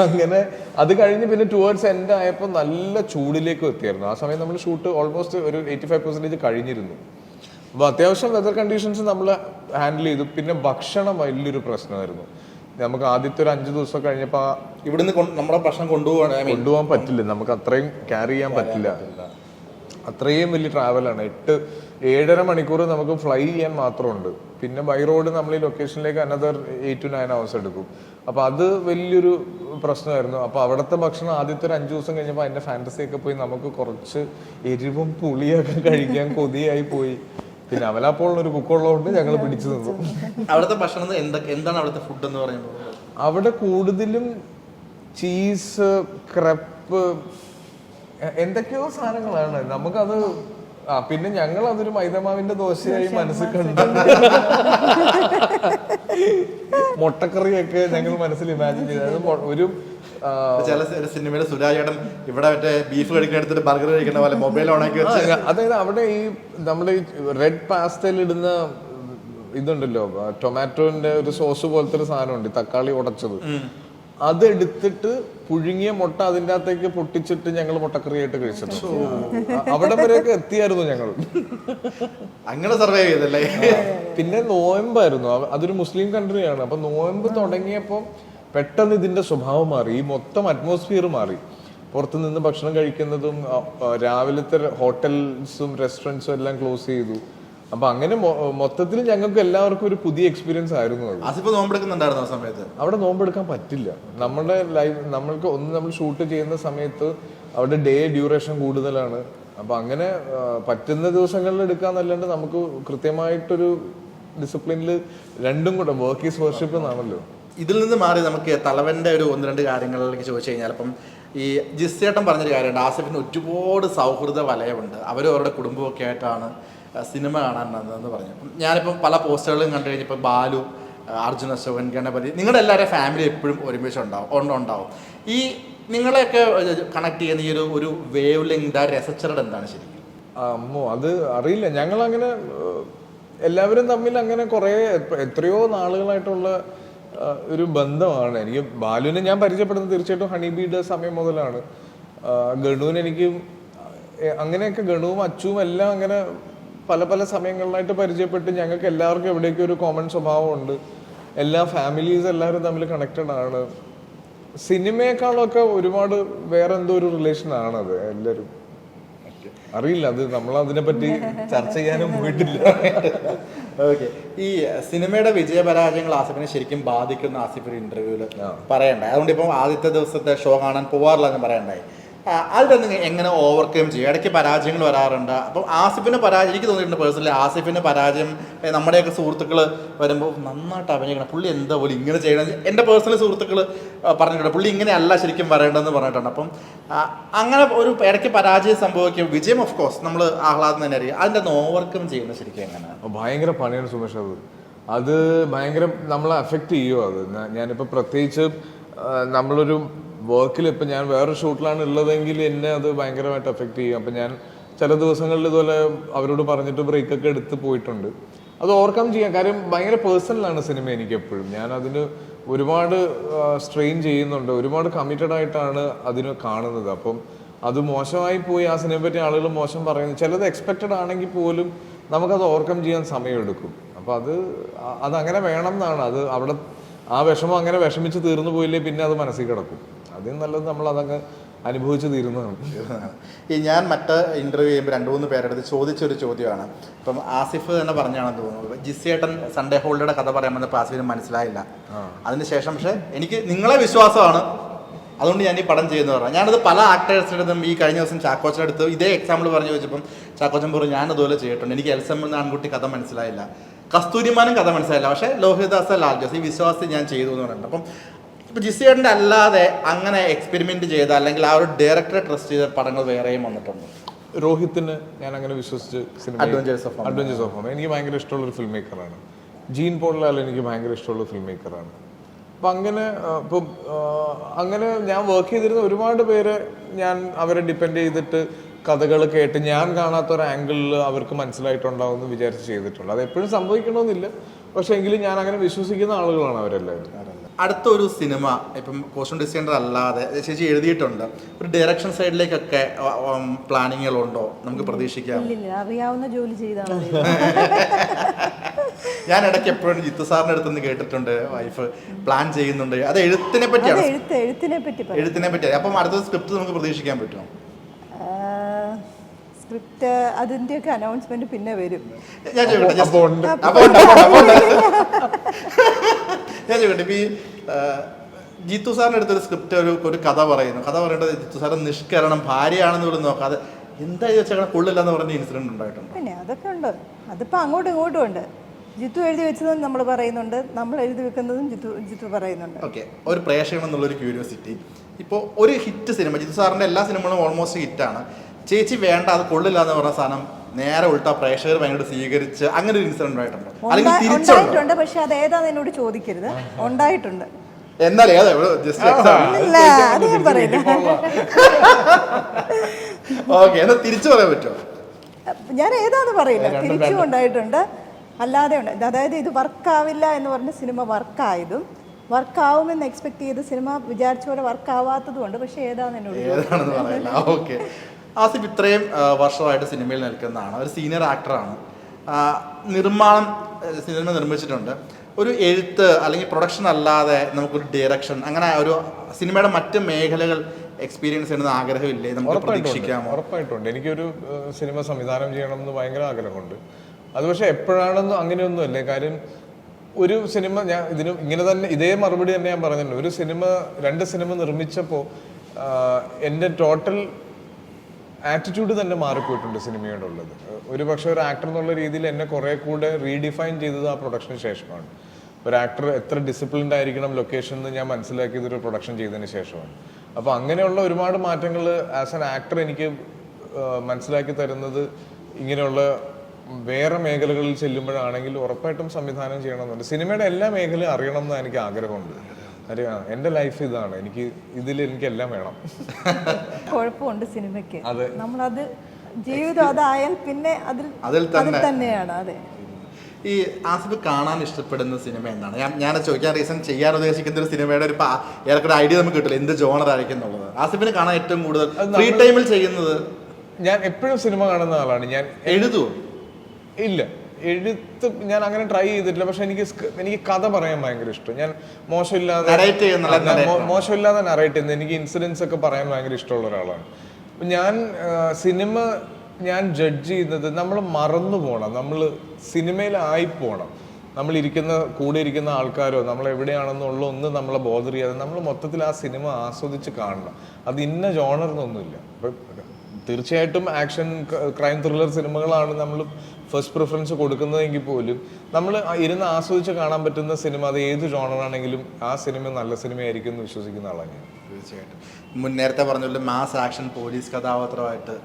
അങ്ങനെ അത് കഴിഞ്ഞ് പിന്നെ ടുവേർഡ്സ് എൻഡ് ആയപ്പോൾ നല്ല ചൂടിലേക്ക് എത്തിയായിരുന്നു. ആ സമയം നമ്മൾ ഷൂട്ട് ഓൾമോസ്റ്റ് ഒരു എയ്റ്റി ഫൈവ് പെർസെന്റേജ് കഴിഞ്ഞിരുന്നു. അപ്പോൾ അത്യാവശ്യം വെതർ കണ്ടീഷൻസ് നമ്മൾ ഹാൻഡിൽ ചെയ്തു. പിന്നെ ഭക്ഷണം വലിയൊരു പ്രശ്നമായിരുന്നു. നമുക്ക് ആദ്യത്തെ ഒരു അഞ്ച് ദിവസം കഴിഞ്ഞപ്പോൾ ഇവിടുന്ന് നമ്മളെ നമ്മുടെ ഭക്ഷണം കൊണ്ടുപോകാൻ കൊണ്ടുപോകാൻ പറ്റില്ല. നമുക്ക് അത്രയും ക്യാരി ചെയ്യാൻ പറ്റില്ല. അത്രയും വലിയ ട്രാവലാണ് എട്ട് ഏഴര മണിക്കൂർ നമുക്ക് ഫ്ലൈ ചെയ്യാൻ മാത്രമുണ്ട്. പിന്നെ ബൈ റോഡ് നമ്മൾ ഈ ലൊക്കേഷനിലേക്ക് another eight to nine hours എടുക്കും. അപ്പൊ അത് വലിയൊരു പ്രശ്നമായിരുന്നു. അപ്പൊ അവിടുത്തെ ഭക്ഷണം ആദ്യത്തെ ഒരു അഞ്ചു ദിവസം കഴിഞ്ഞപ്പോൾ അതിന്റെ ഒക്കെ പോയി നമുക്ക് കുറച്ച് എരിവും പുളിയൊക്കെ കഴിക്കാൻ കൊതിയായി പോയി. പിന്നെ അവലാപ്പോളിനൊരു കുക്കുള്ളതുകൊണ്ട് ഞങ്ങൾ പിടിച്ചു നിന്നു. അവിടുത്തെ ഭക്ഷണം എന്തൊക്കെ എന്താണ് അവിടുത്തെ ഫുഡ് എന്ന് പറയുന്നത്? അവിടെ കൂടുതലും ചീസ് ക്രപ്പ് എന്തൊക്കെയോ സാധനങ്ങളാണ്. നമുക്കത് ആ പിന്നെ ഞങ്ങൾ അതൊരു മൈദമാവിന്റെ ദോശയായി മനസ്സിൽ കണ്ടു. മുട്ടക്കറിയൊക്കെ ഞങ്ങൾ മനസ്സിൽ ഇമാജിൻ ചെയ്തത് ഒരു ചില സി- സിനിമയിലെ സുരാജേട്ടൻ ഇവിടെ മറ്റേ ബീഫ് കഴിക്കുന്ന എടുത്തിട്ട് ബർഗർ കഴിക്കുന്ന പോലെ മൊബൈൽ ഓണാക്കി വെച്ച്. അതായത് അവിടെ ഈ നമ്മൾ ഈ റെഡ് പാസ്റ്റയിൽ ഇടുന്ന ഇതുണ്ടല്ലോ ടൊമാറ്റോന്റെ ഒരു സോസ് പോലത്തെ ഒരു സാധനമുണ്ട് തക്കാളി ഉടച്ചത്. അത് എടുത്തിട്ട് പുഴുങ്ങിയ മുട്ട അതിന്റെ അകത്തേക്ക് പൊട്ടിച്ചിട്ട് ഞങ്ങൾ മുട്ടക്കറിയായിട്ട് കഴിച്ചിട്ടുണ്ട് കഴിച്ചത് അവിടെ വരെയൊക്കെ എത്തിയായിരുന്നു ഞങ്ങൾ അങ്ങനെ സർവൈവ് ചെയ്തല്ലേ? പിന്നെ നോയമ്പായിരുന്നു. അതൊരു മുസ്ലിം കൺട്രിയാണ് അപ്പൊ നോയമ്പ് തുടങ്ങിയപ്പോൾ പെട്ടെന്ന് ഇതിന്റെ സ്വഭാവം മാറി. ഈ മൊത്തം അറ്റ്മോസ്ഫിയർ മാറി. പുറത്തു നിന്ന് ഭക്ഷണം കഴിക്കുന്നതും രാവിലത്തെ ഹോട്ടൽസും റെസ്റ്റോറന്റ്സും എല്ലാം ക്ലോസ് ചെയ്തു. അപ്പൊ അങ്ങനെ മൊത്തത്തിൽ ഞങ്ങൾക്ക് എല്ലാവർക്കും ഒരു പുതിയ എക്സ്പീരിയൻസ് ആയിരുന്നു അത്. നോമ്പെടുക്കുന്നുണ്ടായിരുന്നു ആ സമയത്ത്? അവിടെ നോമ്പെടുക്കാൻ പറ്റില്ല. നമ്മുടെ ലൈഫ് നമ്മൾക്ക് ഒന്ന് നമ്മൾ ഷൂട്ട് ചെയ്യുന്ന സമയത്ത് അവിടെ ഡേ ഡ്യൂറേഷൻ കൂടുതലാണ്. അപ്പൊ അങ്ങനെ പറ്റുന്ന ദിവസങ്ങളിൽ എടുക്കാന്നല്ലാണ്ട് നമുക്ക് കൃത്യമായിട്ടൊരു ഡിസിപ്ലിനിൽ രണ്ടും കൂടെ വർക്ക് ഈസ് വർഷിപ്പ് എന്നാണല്ലോ. ഇതിൽ നിന്ന് മാറി നമുക്ക് തലവന്റെ ഒരു ഒന്ന് രണ്ട് കാര്യങ്ങളിലേക്ക് ചോദിച്ചു കഴിഞ്ഞാൽ അപ്പം ഈ ജിസ്സേട്ടൻ പറഞ്ഞൊരു കാര്യമുണ്ട് ആസിഫിന് ഒരുപാട് സൗഹൃദ വലയമുണ്ട്. അവരും അവരുടെ കുടുംബമൊക്കെ ആയിട്ടാണ് സിനിമ കാണാൻ വന്നതെന്ന് പറഞ്ഞു. ഞാനിപ്പം പല പോസ്റ്ററുകളും കണ്ടു കഴിഞ്ഞപ്പോൾ ബാലു അർജുന അശോകൻ ഗണപതി നിങ്ങളുടെ എല്ലാവരുടെ ഫാമിലി എപ്പോഴും ഒരുമിച്ച് ഉണ്ടാവും ഉണ്ട് ഉണ്ടാവും. ഈ നിങ്ങളെയൊക്കെ കണക്ട് ചെയ്യുന്ന ഈ ഒരു ഒരു വേവ് ലെങ്ത് ആ രസച്ചരട് എന്താണ് ശരിക്കും? അമ്മോ അത് അറിയില്ല. ഞങ്ങൾ അങ്ങനെ എല്ലാവരും തമ്മിൽ അങ്ങനെ കുറേ എത്രയോ നാളുകളായിട്ടുള്ള ഒരു ബന്ധമാണ്. എനിക്ക് ബാലുവിനെ ഞാൻ പരിചയപ്പെടുന്നത് തീർച്ചയായിട്ടും ഹണിബീയുടെ സമയം മുതലാണ്. ഗണുവിന് എനിക്ക് അങ്ങനെയൊക്കെ ഗണുവും അച്ചുവും എല്ലാം അങ്ങനെ പല പല സമയങ്ങളിലായിട്ട് പരിചയപ്പെട്ട് ഞങ്ങൾക്ക് എല്ലാവർക്കും എവിടെയൊക്കെ ഒരു കോമൺ സ്വഭാവമുണ്ട്. എല്ലാ ഫാമിലീസ് എല്ലാവരും തമ്മിൽ കണക്റ്റഡ് ആണ്. സിനിമയെക്കാളൊക്കെ ഒരുപാട് വേറെന്തോ ഒരു റിലേഷൻ ആണത് എല്ലാവരും. അറിയില്ല അത് നമ്മൾ അതിനെ പറ്റി ചർച്ച ചെയ്യാനും പോയിട്ടില്ല. ഓക്കെ ഈ സിനിമയുടെ വിജയപരാജയങ്ങൾ ആസിഫിനെ ശരിക്കും ബാധിക്കുന്ന ആസിഫ് ഒരു ഇന്റർവ്യൂൽ പറയണ്ടായി. അതുകൊണ്ട് ഇപ്പം ആദ്യത്തെ ദിവസത്തെ ഷോ കാണാൻ പോവാറില്ല എന്ന് പറയണ്ടായി. ആ, അതിലൊന്ന് എങ്ങനെ ഓവർകം ചെയ്യും? ഇടയ്ക്ക് പരാജയങ്ങൾ വരാറുണ്ട്. അപ്പം ആസിഫിന് പരാജയം എനിക്ക് തോന്നിയിട്ടുണ്ട് പേഴ്സണലി ആസിഫിന് പരാജയം നമ്മുടെയൊക്കെ സുഹൃത്തുക്കൾ വരുമ്പോൾ നന്നായിട്ട് അഭിനയിക്കണം. പുള്ളി എന്താ പോലും ഇങ്ങനെ ചെയ്യണം? എന്റെ പേഴ്സണൽ സുഹൃത്തുക്കൾ പറഞ്ഞിട്ടുണ്ട്. പുള്ളി ഇങ്ങനെയല്ല ശരിക്കും വരേണ്ടതെന്ന് പറഞ്ഞിട്ടുണ്ട്. അപ്പം അങ്ങനെ ഒരു ഇടയ്ക്ക് പരാജയം സംഭവിക്കും. വിജയം ഓഫ് കോഴ്സ് നമ്മൾ ആഹ്ലാദം തന്നെ അറിയാം. അതിന്റെ ഒന്ന് ഓവർകം ചെയ്യുന്നത് ശരിക്കും എങ്ങനെയാണ്? ഭയങ്കര പണിയാണ് സുമേഷ് അത്. അത് ഭയങ്കര നമ്മളെ അഫക്റ്റ് ചെയ്യുമോ അത്? ഞാനിപ്പോൾ ഞാനിപ്പോ പ്രത്യേകിച്ച് നമ്മളൊരു വർക്കിൽ ഇപ്പം ഞാൻ വേറെ ഷൂട്ടിലാണ് ഉള്ളതെങ്കിൽ എന്നെ അത് ഭയങ്കരമായിട്ട് അഫക്റ്റ് ചെയ്യും. അപ്പം ഞാൻ ചില ദിവസങ്ങളിൽ ഇതുപോലെ അവരോട് പറഞ്ഞിട്ട് ബ്രേക്കൊക്കെ എടുത്ത് പോയിട്ടുണ്ട്. അത് ഓവർകം ചെയ്യാം. കാര്യം ഭയങ്കര പേഴ്സണലാണ് സിനിമ എനിക്ക് എപ്പോഴും. ഞാൻ അതിന് ഒരുപാട് സ്ട്രെയിൻ ചെയ്യുന്നുണ്ട്. ഒരുപാട് കമ്മിറ്റഡ് ആയിട്ടാണ് അതിന് കാണുന്നത്. അപ്പം അത് മോശമായി പോയി ആ സിനിമയെ പറ്റി ആളുകൾ മോശം പറയുന്നു. ചിലത് എക്സ്പെക്റ്റഡ് ആണെങ്കിൽ പോലും നമുക്കത് ഓവർകം ചെയ്യാൻ സമയമെടുക്കും. അപ്പം അത് അതങ്ങനെ വേണം എന്നാണ്. അത് അവിടെ ആ വിഷമം അങ്ങനെ വിഷമിച്ച് തീർന്നു പോയില്ലേ പിന്നെ അത് മനസ്സിൽ കിടക്കും. അതിന് നല്ലത് നമ്മൾ അതങ്ങ് അനുഭവിച്ചു തീരുന്നതാണ്. ഈ ഞാൻ മറ്റ് ഇന്റർവ്യൂ ചെയ്യുമ്പോൾ രണ്ട് മൂന്ന് പേരെടുത്ത് ചോദിച്ചൊരു ചോദ്യമാണ്. ഇപ്പം ആസിഫ് തന്നെ പറഞ്ഞാണെന്ന് തോന്നുന്നു. ജിസേട്ടൻ സൺഡേ ഹോളിഡേയുടെ കഥ പറയാൻ വന്നപ്പോൾ ആസിഫിന് മനസ്സിലായില്ല അതിനുശേഷം പക്ഷേ എനിക്ക് നിങ്ങളെ വിശ്വാസമാണ്. അതുകൊണ്ട് ഞാൻ ഈ പടം ചെയ്യുന്ന പറഞ്ഞു. ഞാനത് പല ആക്ടേഴ്സിന്റെ അടുത്തും ഈ കഴിഞ്ഞ ദിവസം ചാക്കോച്ചന്റെ അടുത്ത് ഇതേ എക്സാമ്പിൾ പറഞ്ഞു ചോദിച്ചപ്പം ചാക്കോച്ചൻ പറഞ്ഞു ഞാൻ അതുപോലെ ചെയ്തിട്ടുണ്ട്. എനിക്ക് എൽസം എന്ന ആൺകുട്ടി കഥ മനസ്സിലായില്ല. കസ്തൂരിമാനും കഥ മനസ്സിലായില്ല. പക്ഷേ ലോഹിദാസ് ലാൽ ജോസ് ഈ വിശ്വാസത്തിൽ ഞാൻ ചെയ്തു എന്ന് പറഞ്ഞിട്ടുണ്ട്. അപ്പം ഇപ്പം ജിസിയേട്ടന്റെ അല്ലാതെ അങ്ങനെ എക്സ്പെരിമെന്റ് ചെയ്ത അല്ലെങ്കിൽ ആ ഒരു ഡയറക്ടറെ ട്രസ്റ്റ് ചെയ്ത പടങ്ങൾ വേറെയും വന്നിട്ടുണ്ട്. രോഹിത്തിന് ഞാൻ അങ്ങനെ വിശ്വസിച്ച് cinema adventures of. Adventures of എനിക്ക് ഭയങ്കര ഇഷ്ടമുള്ള ഒരു ഫിലിം മേക്കറാണ് ജീൻ പോളിലാൽ എനിക്ക് ഭയങ്കര ഇഷ്ടമുള്ള ഫിലിം മേക്കറാണ് അപ്പം അങ്ങനെ ഇപ്പം അങ്ങനെ ഞാൻ വർക്ക് ചെയ്തിരുന്ന ഒരുപാട് പേര് ഞാൻ അവരെ ഡിപ്പെൻഡ് ചെയ്തിട്ട് കഥകൾ കേട്ട് ഞാൻ കാണാത്ത ഒരു ആംഗിളിൽ അവർക്ക് മനസ്സിലായിട്ടുണ്ടാവും എന്ന് വിചാരിച്ച് ചെയ്തിട്ടുണ്ട്. അത് എപ്പോഴും സംഭവിക്കണമെന്നില്ല. പക്ഷെ എങ്കിലും ഞാൻ അങ്ങനെ വിശ്വസിക്കുന്ന ആളുകളാണ് അവരെല്ലാവരും. അടുത്തൊരു സിനിമ ഇപ്പം കോസ്റ്റ്യൂം ഡിസൈനർ അല്ലാതെ ചേച്ചി എഴുതിയിട്ടുണ്ട്. ഒരു ഡയറക്ഷൻ സൈഡിലേക്കൊക്കെ പ്ലാനിങ്ങുകളുണ്ടോ നമുക്ക് പ്രതീക്ഷിക്കാം. അറിയാവുന്ന ജോലി ചെയ്താൽ ഞാൻ ഇടയ്ക്ക് എപ്പോഴും ജിത്തു സാറിന്റെ അടുത്ത് നിന്ന് കേട്ടിട്ടുണ്ട് വൈഫ് പ്ലാൻ ചെയ്യുന്നുണ്ട്. അത് എഴുത്തിനെ അത് പറ്റിയാണ് എഴുത്ത് എഴുത്തിനെ പറ്റി എഴുത്തിനെ പറ്റി. അപ്പം അടുത്ത സ്ക്രിപ്റ്റ് നമുക്ക് പ്രതീക്ഷിക്കാൻ പറ്റുമോ? സ്ക്രിപ്റ്റ് അതിന്റെയൊക്കെ അനൗൺസ്മെന്റ് പിന്നെ വരും. ഞാൻ ചോദിക്കട്ടെ just- ഉണ്ട്. അപ്പൊ ഉണ്ട്, അപ്പൊ ഉണ്ട്, അപ്പൊ ഉണ്ട്. ഞാൻ ചോദിക്കട്ടെ ഇപ്പൊ ഈ ആ, ജിത്തു സാറിന്റെ അടുത്തൊരു സ്ക്രിപ്റ്റ് ഒരു ഒരു കഥ പറയുന്നു. കഥ പറയേണ്ടത് ജീത്തു സാറ് നിഷ്കരണം ഭാര്യയാണെന്ന് പോലും നോക്കാതെ എന്താ ചോദിച്ചാൽ കൊള്ളില്ല എന്ന് പറഞ്ഞ ഇൻസിഡന്റ് ഉണ്ടായിട്ടുണ്ട്? പിന്നെ അതൊക്കെ ഉണ്ട്. അതിപ്പോൾ അങ്ങോട്ടും ഇങ്ങോട്ടും ഉണ്ട്. ജിത്തു എഴുതി വെച്ചതും നമ്മൾ പറയുന്നുണ്ട്. നമ്മൾ എഴുതി വെക്കുന്നതും ജിത്തു ജിത്തു പറയുന്നുണ്ട്. ഓക്കെ. ഒരു പ്രേക്ഷകൻ എന്നുള്ളൊരു ക്യൂരിയോസിറ്റി ഇപ്പോൾ ഒരു ഹിറ്റ് സിനിമ ജിത്തു സാറിന്റെ എല്ലാ സിനിമകളും ഓൾമോസ്റ്റ് ഹിറ്റാണ് ചേച്ചി വേണ്ട അത് കൊള്ളില്ല എന്ന് പറഞ്ഞ സാധനം നേരെ ഉൾട്ട പ്രേക്ഷകർ ഭയങ്കര സ്വീകരിച്ച് അങ്ങനെ ഒരു ഇൻസിഡന്റ് ഉണ്ടായിട്ടുണ്ട് അല്ലെങ്കിൽ തിരിച്ചുണ്ട് ഉണ്ടായിട്ടുണ്ട് പക്ഷെ അത് ഏതാന്ന് എന്നോട് ചോദിക്കരുത് ഉണ്ടായിട്ടുണ്ട് എന്നാൽ ഏതാ ജസ്റ്റ് ഇല്ല അത് ഞാൻ പറയില്ല ഓക്കെ എന്നാൽ തിരിച്ചു പറയാൻ പറ്റുമോ ഞാൻ ഏതാന്ന് പറയില്ല തിരിച്ചും ഉണ്ടായിട്ടുണ്ട് അല്ലാതെ ഉണ്ട് അതായത് ഇത് വർക്കാവില്ല എന്ന് പറഞ്ഞ സിനിമ വർക്കായതും വർക്കാവുമെന്ന് എക്സ്പെക്ട് ചെയ്ത് സിനിമ വിചാരിച്ച പോലെ വർക്കാവാത്തതും ഉണ്ട് പക്ഷെ ഏതാന്ന് എന്നോട് ചോദിക്കരുത്. ഏതാണെന്ന് പറയില്ല ഓക്കെ ആസിഫ് ഇത്രയും വർഷമായിട്ട് സിനിമയിൽ നിൽക്കുന്നതാണ്. ഒരു സീനിയർ ആക്ടറാണ് നിർമ്മാണം സിനിമ നിർമ്മിച്ചിട്ടുണ്ട്. ഒരു എഴുത്ത് അല്ലെങ്കിൽ പ്രൊഡക്ഷൻ അല്ലാതെ നമുക്കൊരു ഡയറക്ഷൻ അങ്ങനെ ഒരു സിനിമയുടെ മറ്റ് മേഖലകൾ എക്സ്പീരിയൻസ് ചെയ്യുന്ന ആഗ്രഹമില്ലേ? നമുക്ക് പ്രതീക്ഷിക്കാമോ? ഉറപ്പായിട്ടുണ്ട് എനിക്കൊരു സിനിമ സംവിധാനം ചെയ്യണമെന്ന് ഭയങ്കര ആഗ്രഹമുണ്ട്. അത് പക്ഷേ എപ്പോഴാണെന്നും അങ്ങനെയൊന്നുമല്ലേ. കാര്യം ഒരു സിനിമ ഞാൻ ഇതിന് ഇങ്ങനെ തന്നെ ഇതേ മറുപടി തന്നെ ഞാൻ പറഞ്ഞിട്ടുണ്ട് ഒരു സിനിമ രണ്ട് സിനിമ നിർമ്മിച്ചപ്പോൾ എന്റെ ടോട്ടൽ ആറ്റിറ്റ്യൂഡ് തന്നെ മാറിപ്പോയിട്ടുണ്ട് സിനിമയോടുള്ളത്. ഒരു പക്ഷേ ഒരു ആക്ടർ എന്നുള്ള രീതിയിൽ എന്നെ കുറെ കൂടെ റീഡിഫൈൻ ചെയ്തത് ആ പ്രൊഡക്ഷന് ശേഷമാണ്. ഒരു ആക്ടർ എത്ര ഡിസിപ്ലിൻഡ് ആയിരിക്കണം ലൊക്കേഷൻ എന്ന് ഞാൻ മനസ്സിലാക്കിയത് ഒരു പ്രൊഡക്ഷൻ ചെയ്തതിന് ശേഷമാണ്. അപ്പോൾ അങ്ങനെയുള്ള ഒരുപാട് മാറ്റങ്ങൾ ആസ് ആൻ ആക്ടർ എനിക്ക് മനസ്സിലാക്കി തരുന്നത് ഇങ്ങനെയുള്ള വേറെ മേഖലകളിൽ ചെല്ലുമ്പോഴാണെങ്കിൽ ഉറപ്പായിട്ടും സംവിധാനം ചെയ്യണമെന്നുണ്ട്. സിനിമയുടെ എല്ലാ മേഖലയും അറിയണം എന്ന് എനിക്ക് ആഗ്രഹമുണ്ട്. അറിയാം എന്റെ ലൈഫ് ഇതാണ്. എനിക്ക് ഇതിൽ എനിക്ക് എല്ലാം വേണം. കുഴപ്പമുണ്ട് സിനിമയ്ക്ക്. അതെ. നമ്മളത് ജീവിതം അതായാൽ പിന്നെ അതിൽ അതിൽ അതിൽ തന്നെ. തന്നെയാണ്. അതെ. ഈ ആസിഫ് കാണാൻ ഇഷ്ടപ്പെടുന്ന സിനിമ എന്താണ്? ഞാൻ ഞാൻ ചോദിക്കാൻ റീസൺ ചെയ്യാൻ ഉദ്ദേശിക്കുന്ന ഒരു സിനിമയുടെ ഒരു ഏറെക്കുറെ ഐഡിയ നമുക്ക് കിട്ടില്ല. എന്ത് ജോണർ ആയിരിക്കും എന്നുള്ളത്. ആസിഫിന് കാണാൻ ഏറ്റവും കൂടുതൽ ഫ്രീ ടൈമിൽ ചെയ്യുന്നത്? ഞാൻ എപ്പോഴും സിനിമ കാണുന്ന ആളാണ്. ഞാൻ എഴുതുമോ ഇല്ല. എഴുത്ത് ഞാൻ അങ്ങനെ ട്രൈ ചെയ്തിട്ടില്ല. പക്ഷെ എനിക്ക് എനിക്ക് കഥ പറയാൻ ഭയങ്കര ഇഷ്ടം. ഞാൻ മോശമില്ലാതെ മോശമില്ലാതെ നറേറ്റ് ചെയ്യുന്നത് എനിക്ക് ഇൻസിഡൻസ് ഒക്കെ പറയാൻ ഭയങ്കര ഇഷ്ടമുള്ള ഒരാളാണ്. ഞാൻ സിനിമ ഞാൻ ജഡ്ജ് ചെയ്യുന്നത് നമ്മൾ മറന്നു പോകണം നമ്മൾ സിനിമയിലായി പോകണം നമ്മൾ ഇരിക്കുന്ന കൂടെ ഇരിക്കുന്ന ആൾക്കാരോ നമ്മൾ എവിടെയാണെന്നുള്ള ഒന്നും നമ്മളെ ബോധർ ചെയ്യാതെ നമ്മൾ മൊത്തത്തിൽ ആ സിനിമ ആസ്വദിച്ച് കാണണം. അത് ഇന്ന ജോണർന്നൊന്നുമില്ല തീർച്ചയായിട്ടും ആക്ഷൻ ക്രൈം ത്രില്ലർ സിനിമകളാണ് നമ്മൾ ഫസ്റ്റ് പ്രിഫറൻസ് കൊടുക്കുന്നതെങ്കിൽ പോലും നമ്മൾ ഇരുന്ന് ആസ്വദിച്ച് കാണാൻ പറ്റുന്ന സിനിമ അത് ഏത് ജോണറാണെങ്കിലും ആ സിനിമ നല്ല സിനിമയായിരിക്കും എന്ന് വിശ്വസിക്കുന്ന ആളാണ് ഞാൻ. തീർച്ചയായിട്ടും. മുൻ നേരത്തെ പറഞ്ഞ മാസ് ആക്ഷൻ പോലീസ് കഥാപാത്രമായിട്ട്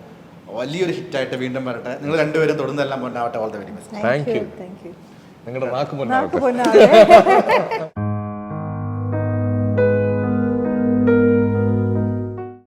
വലിയൊരു ഹിറ്റായിട്ട് വീണ്ടും വരട്ടെ. നിങ്ങൾ രണ്ടുപേരും തൊടുന്നെല്ലാം കൊണ്ടാവട്ടെ all the very best Thank you. Thank you നിങ്ങളുടെ നാക്ക് പൊന്നാതെ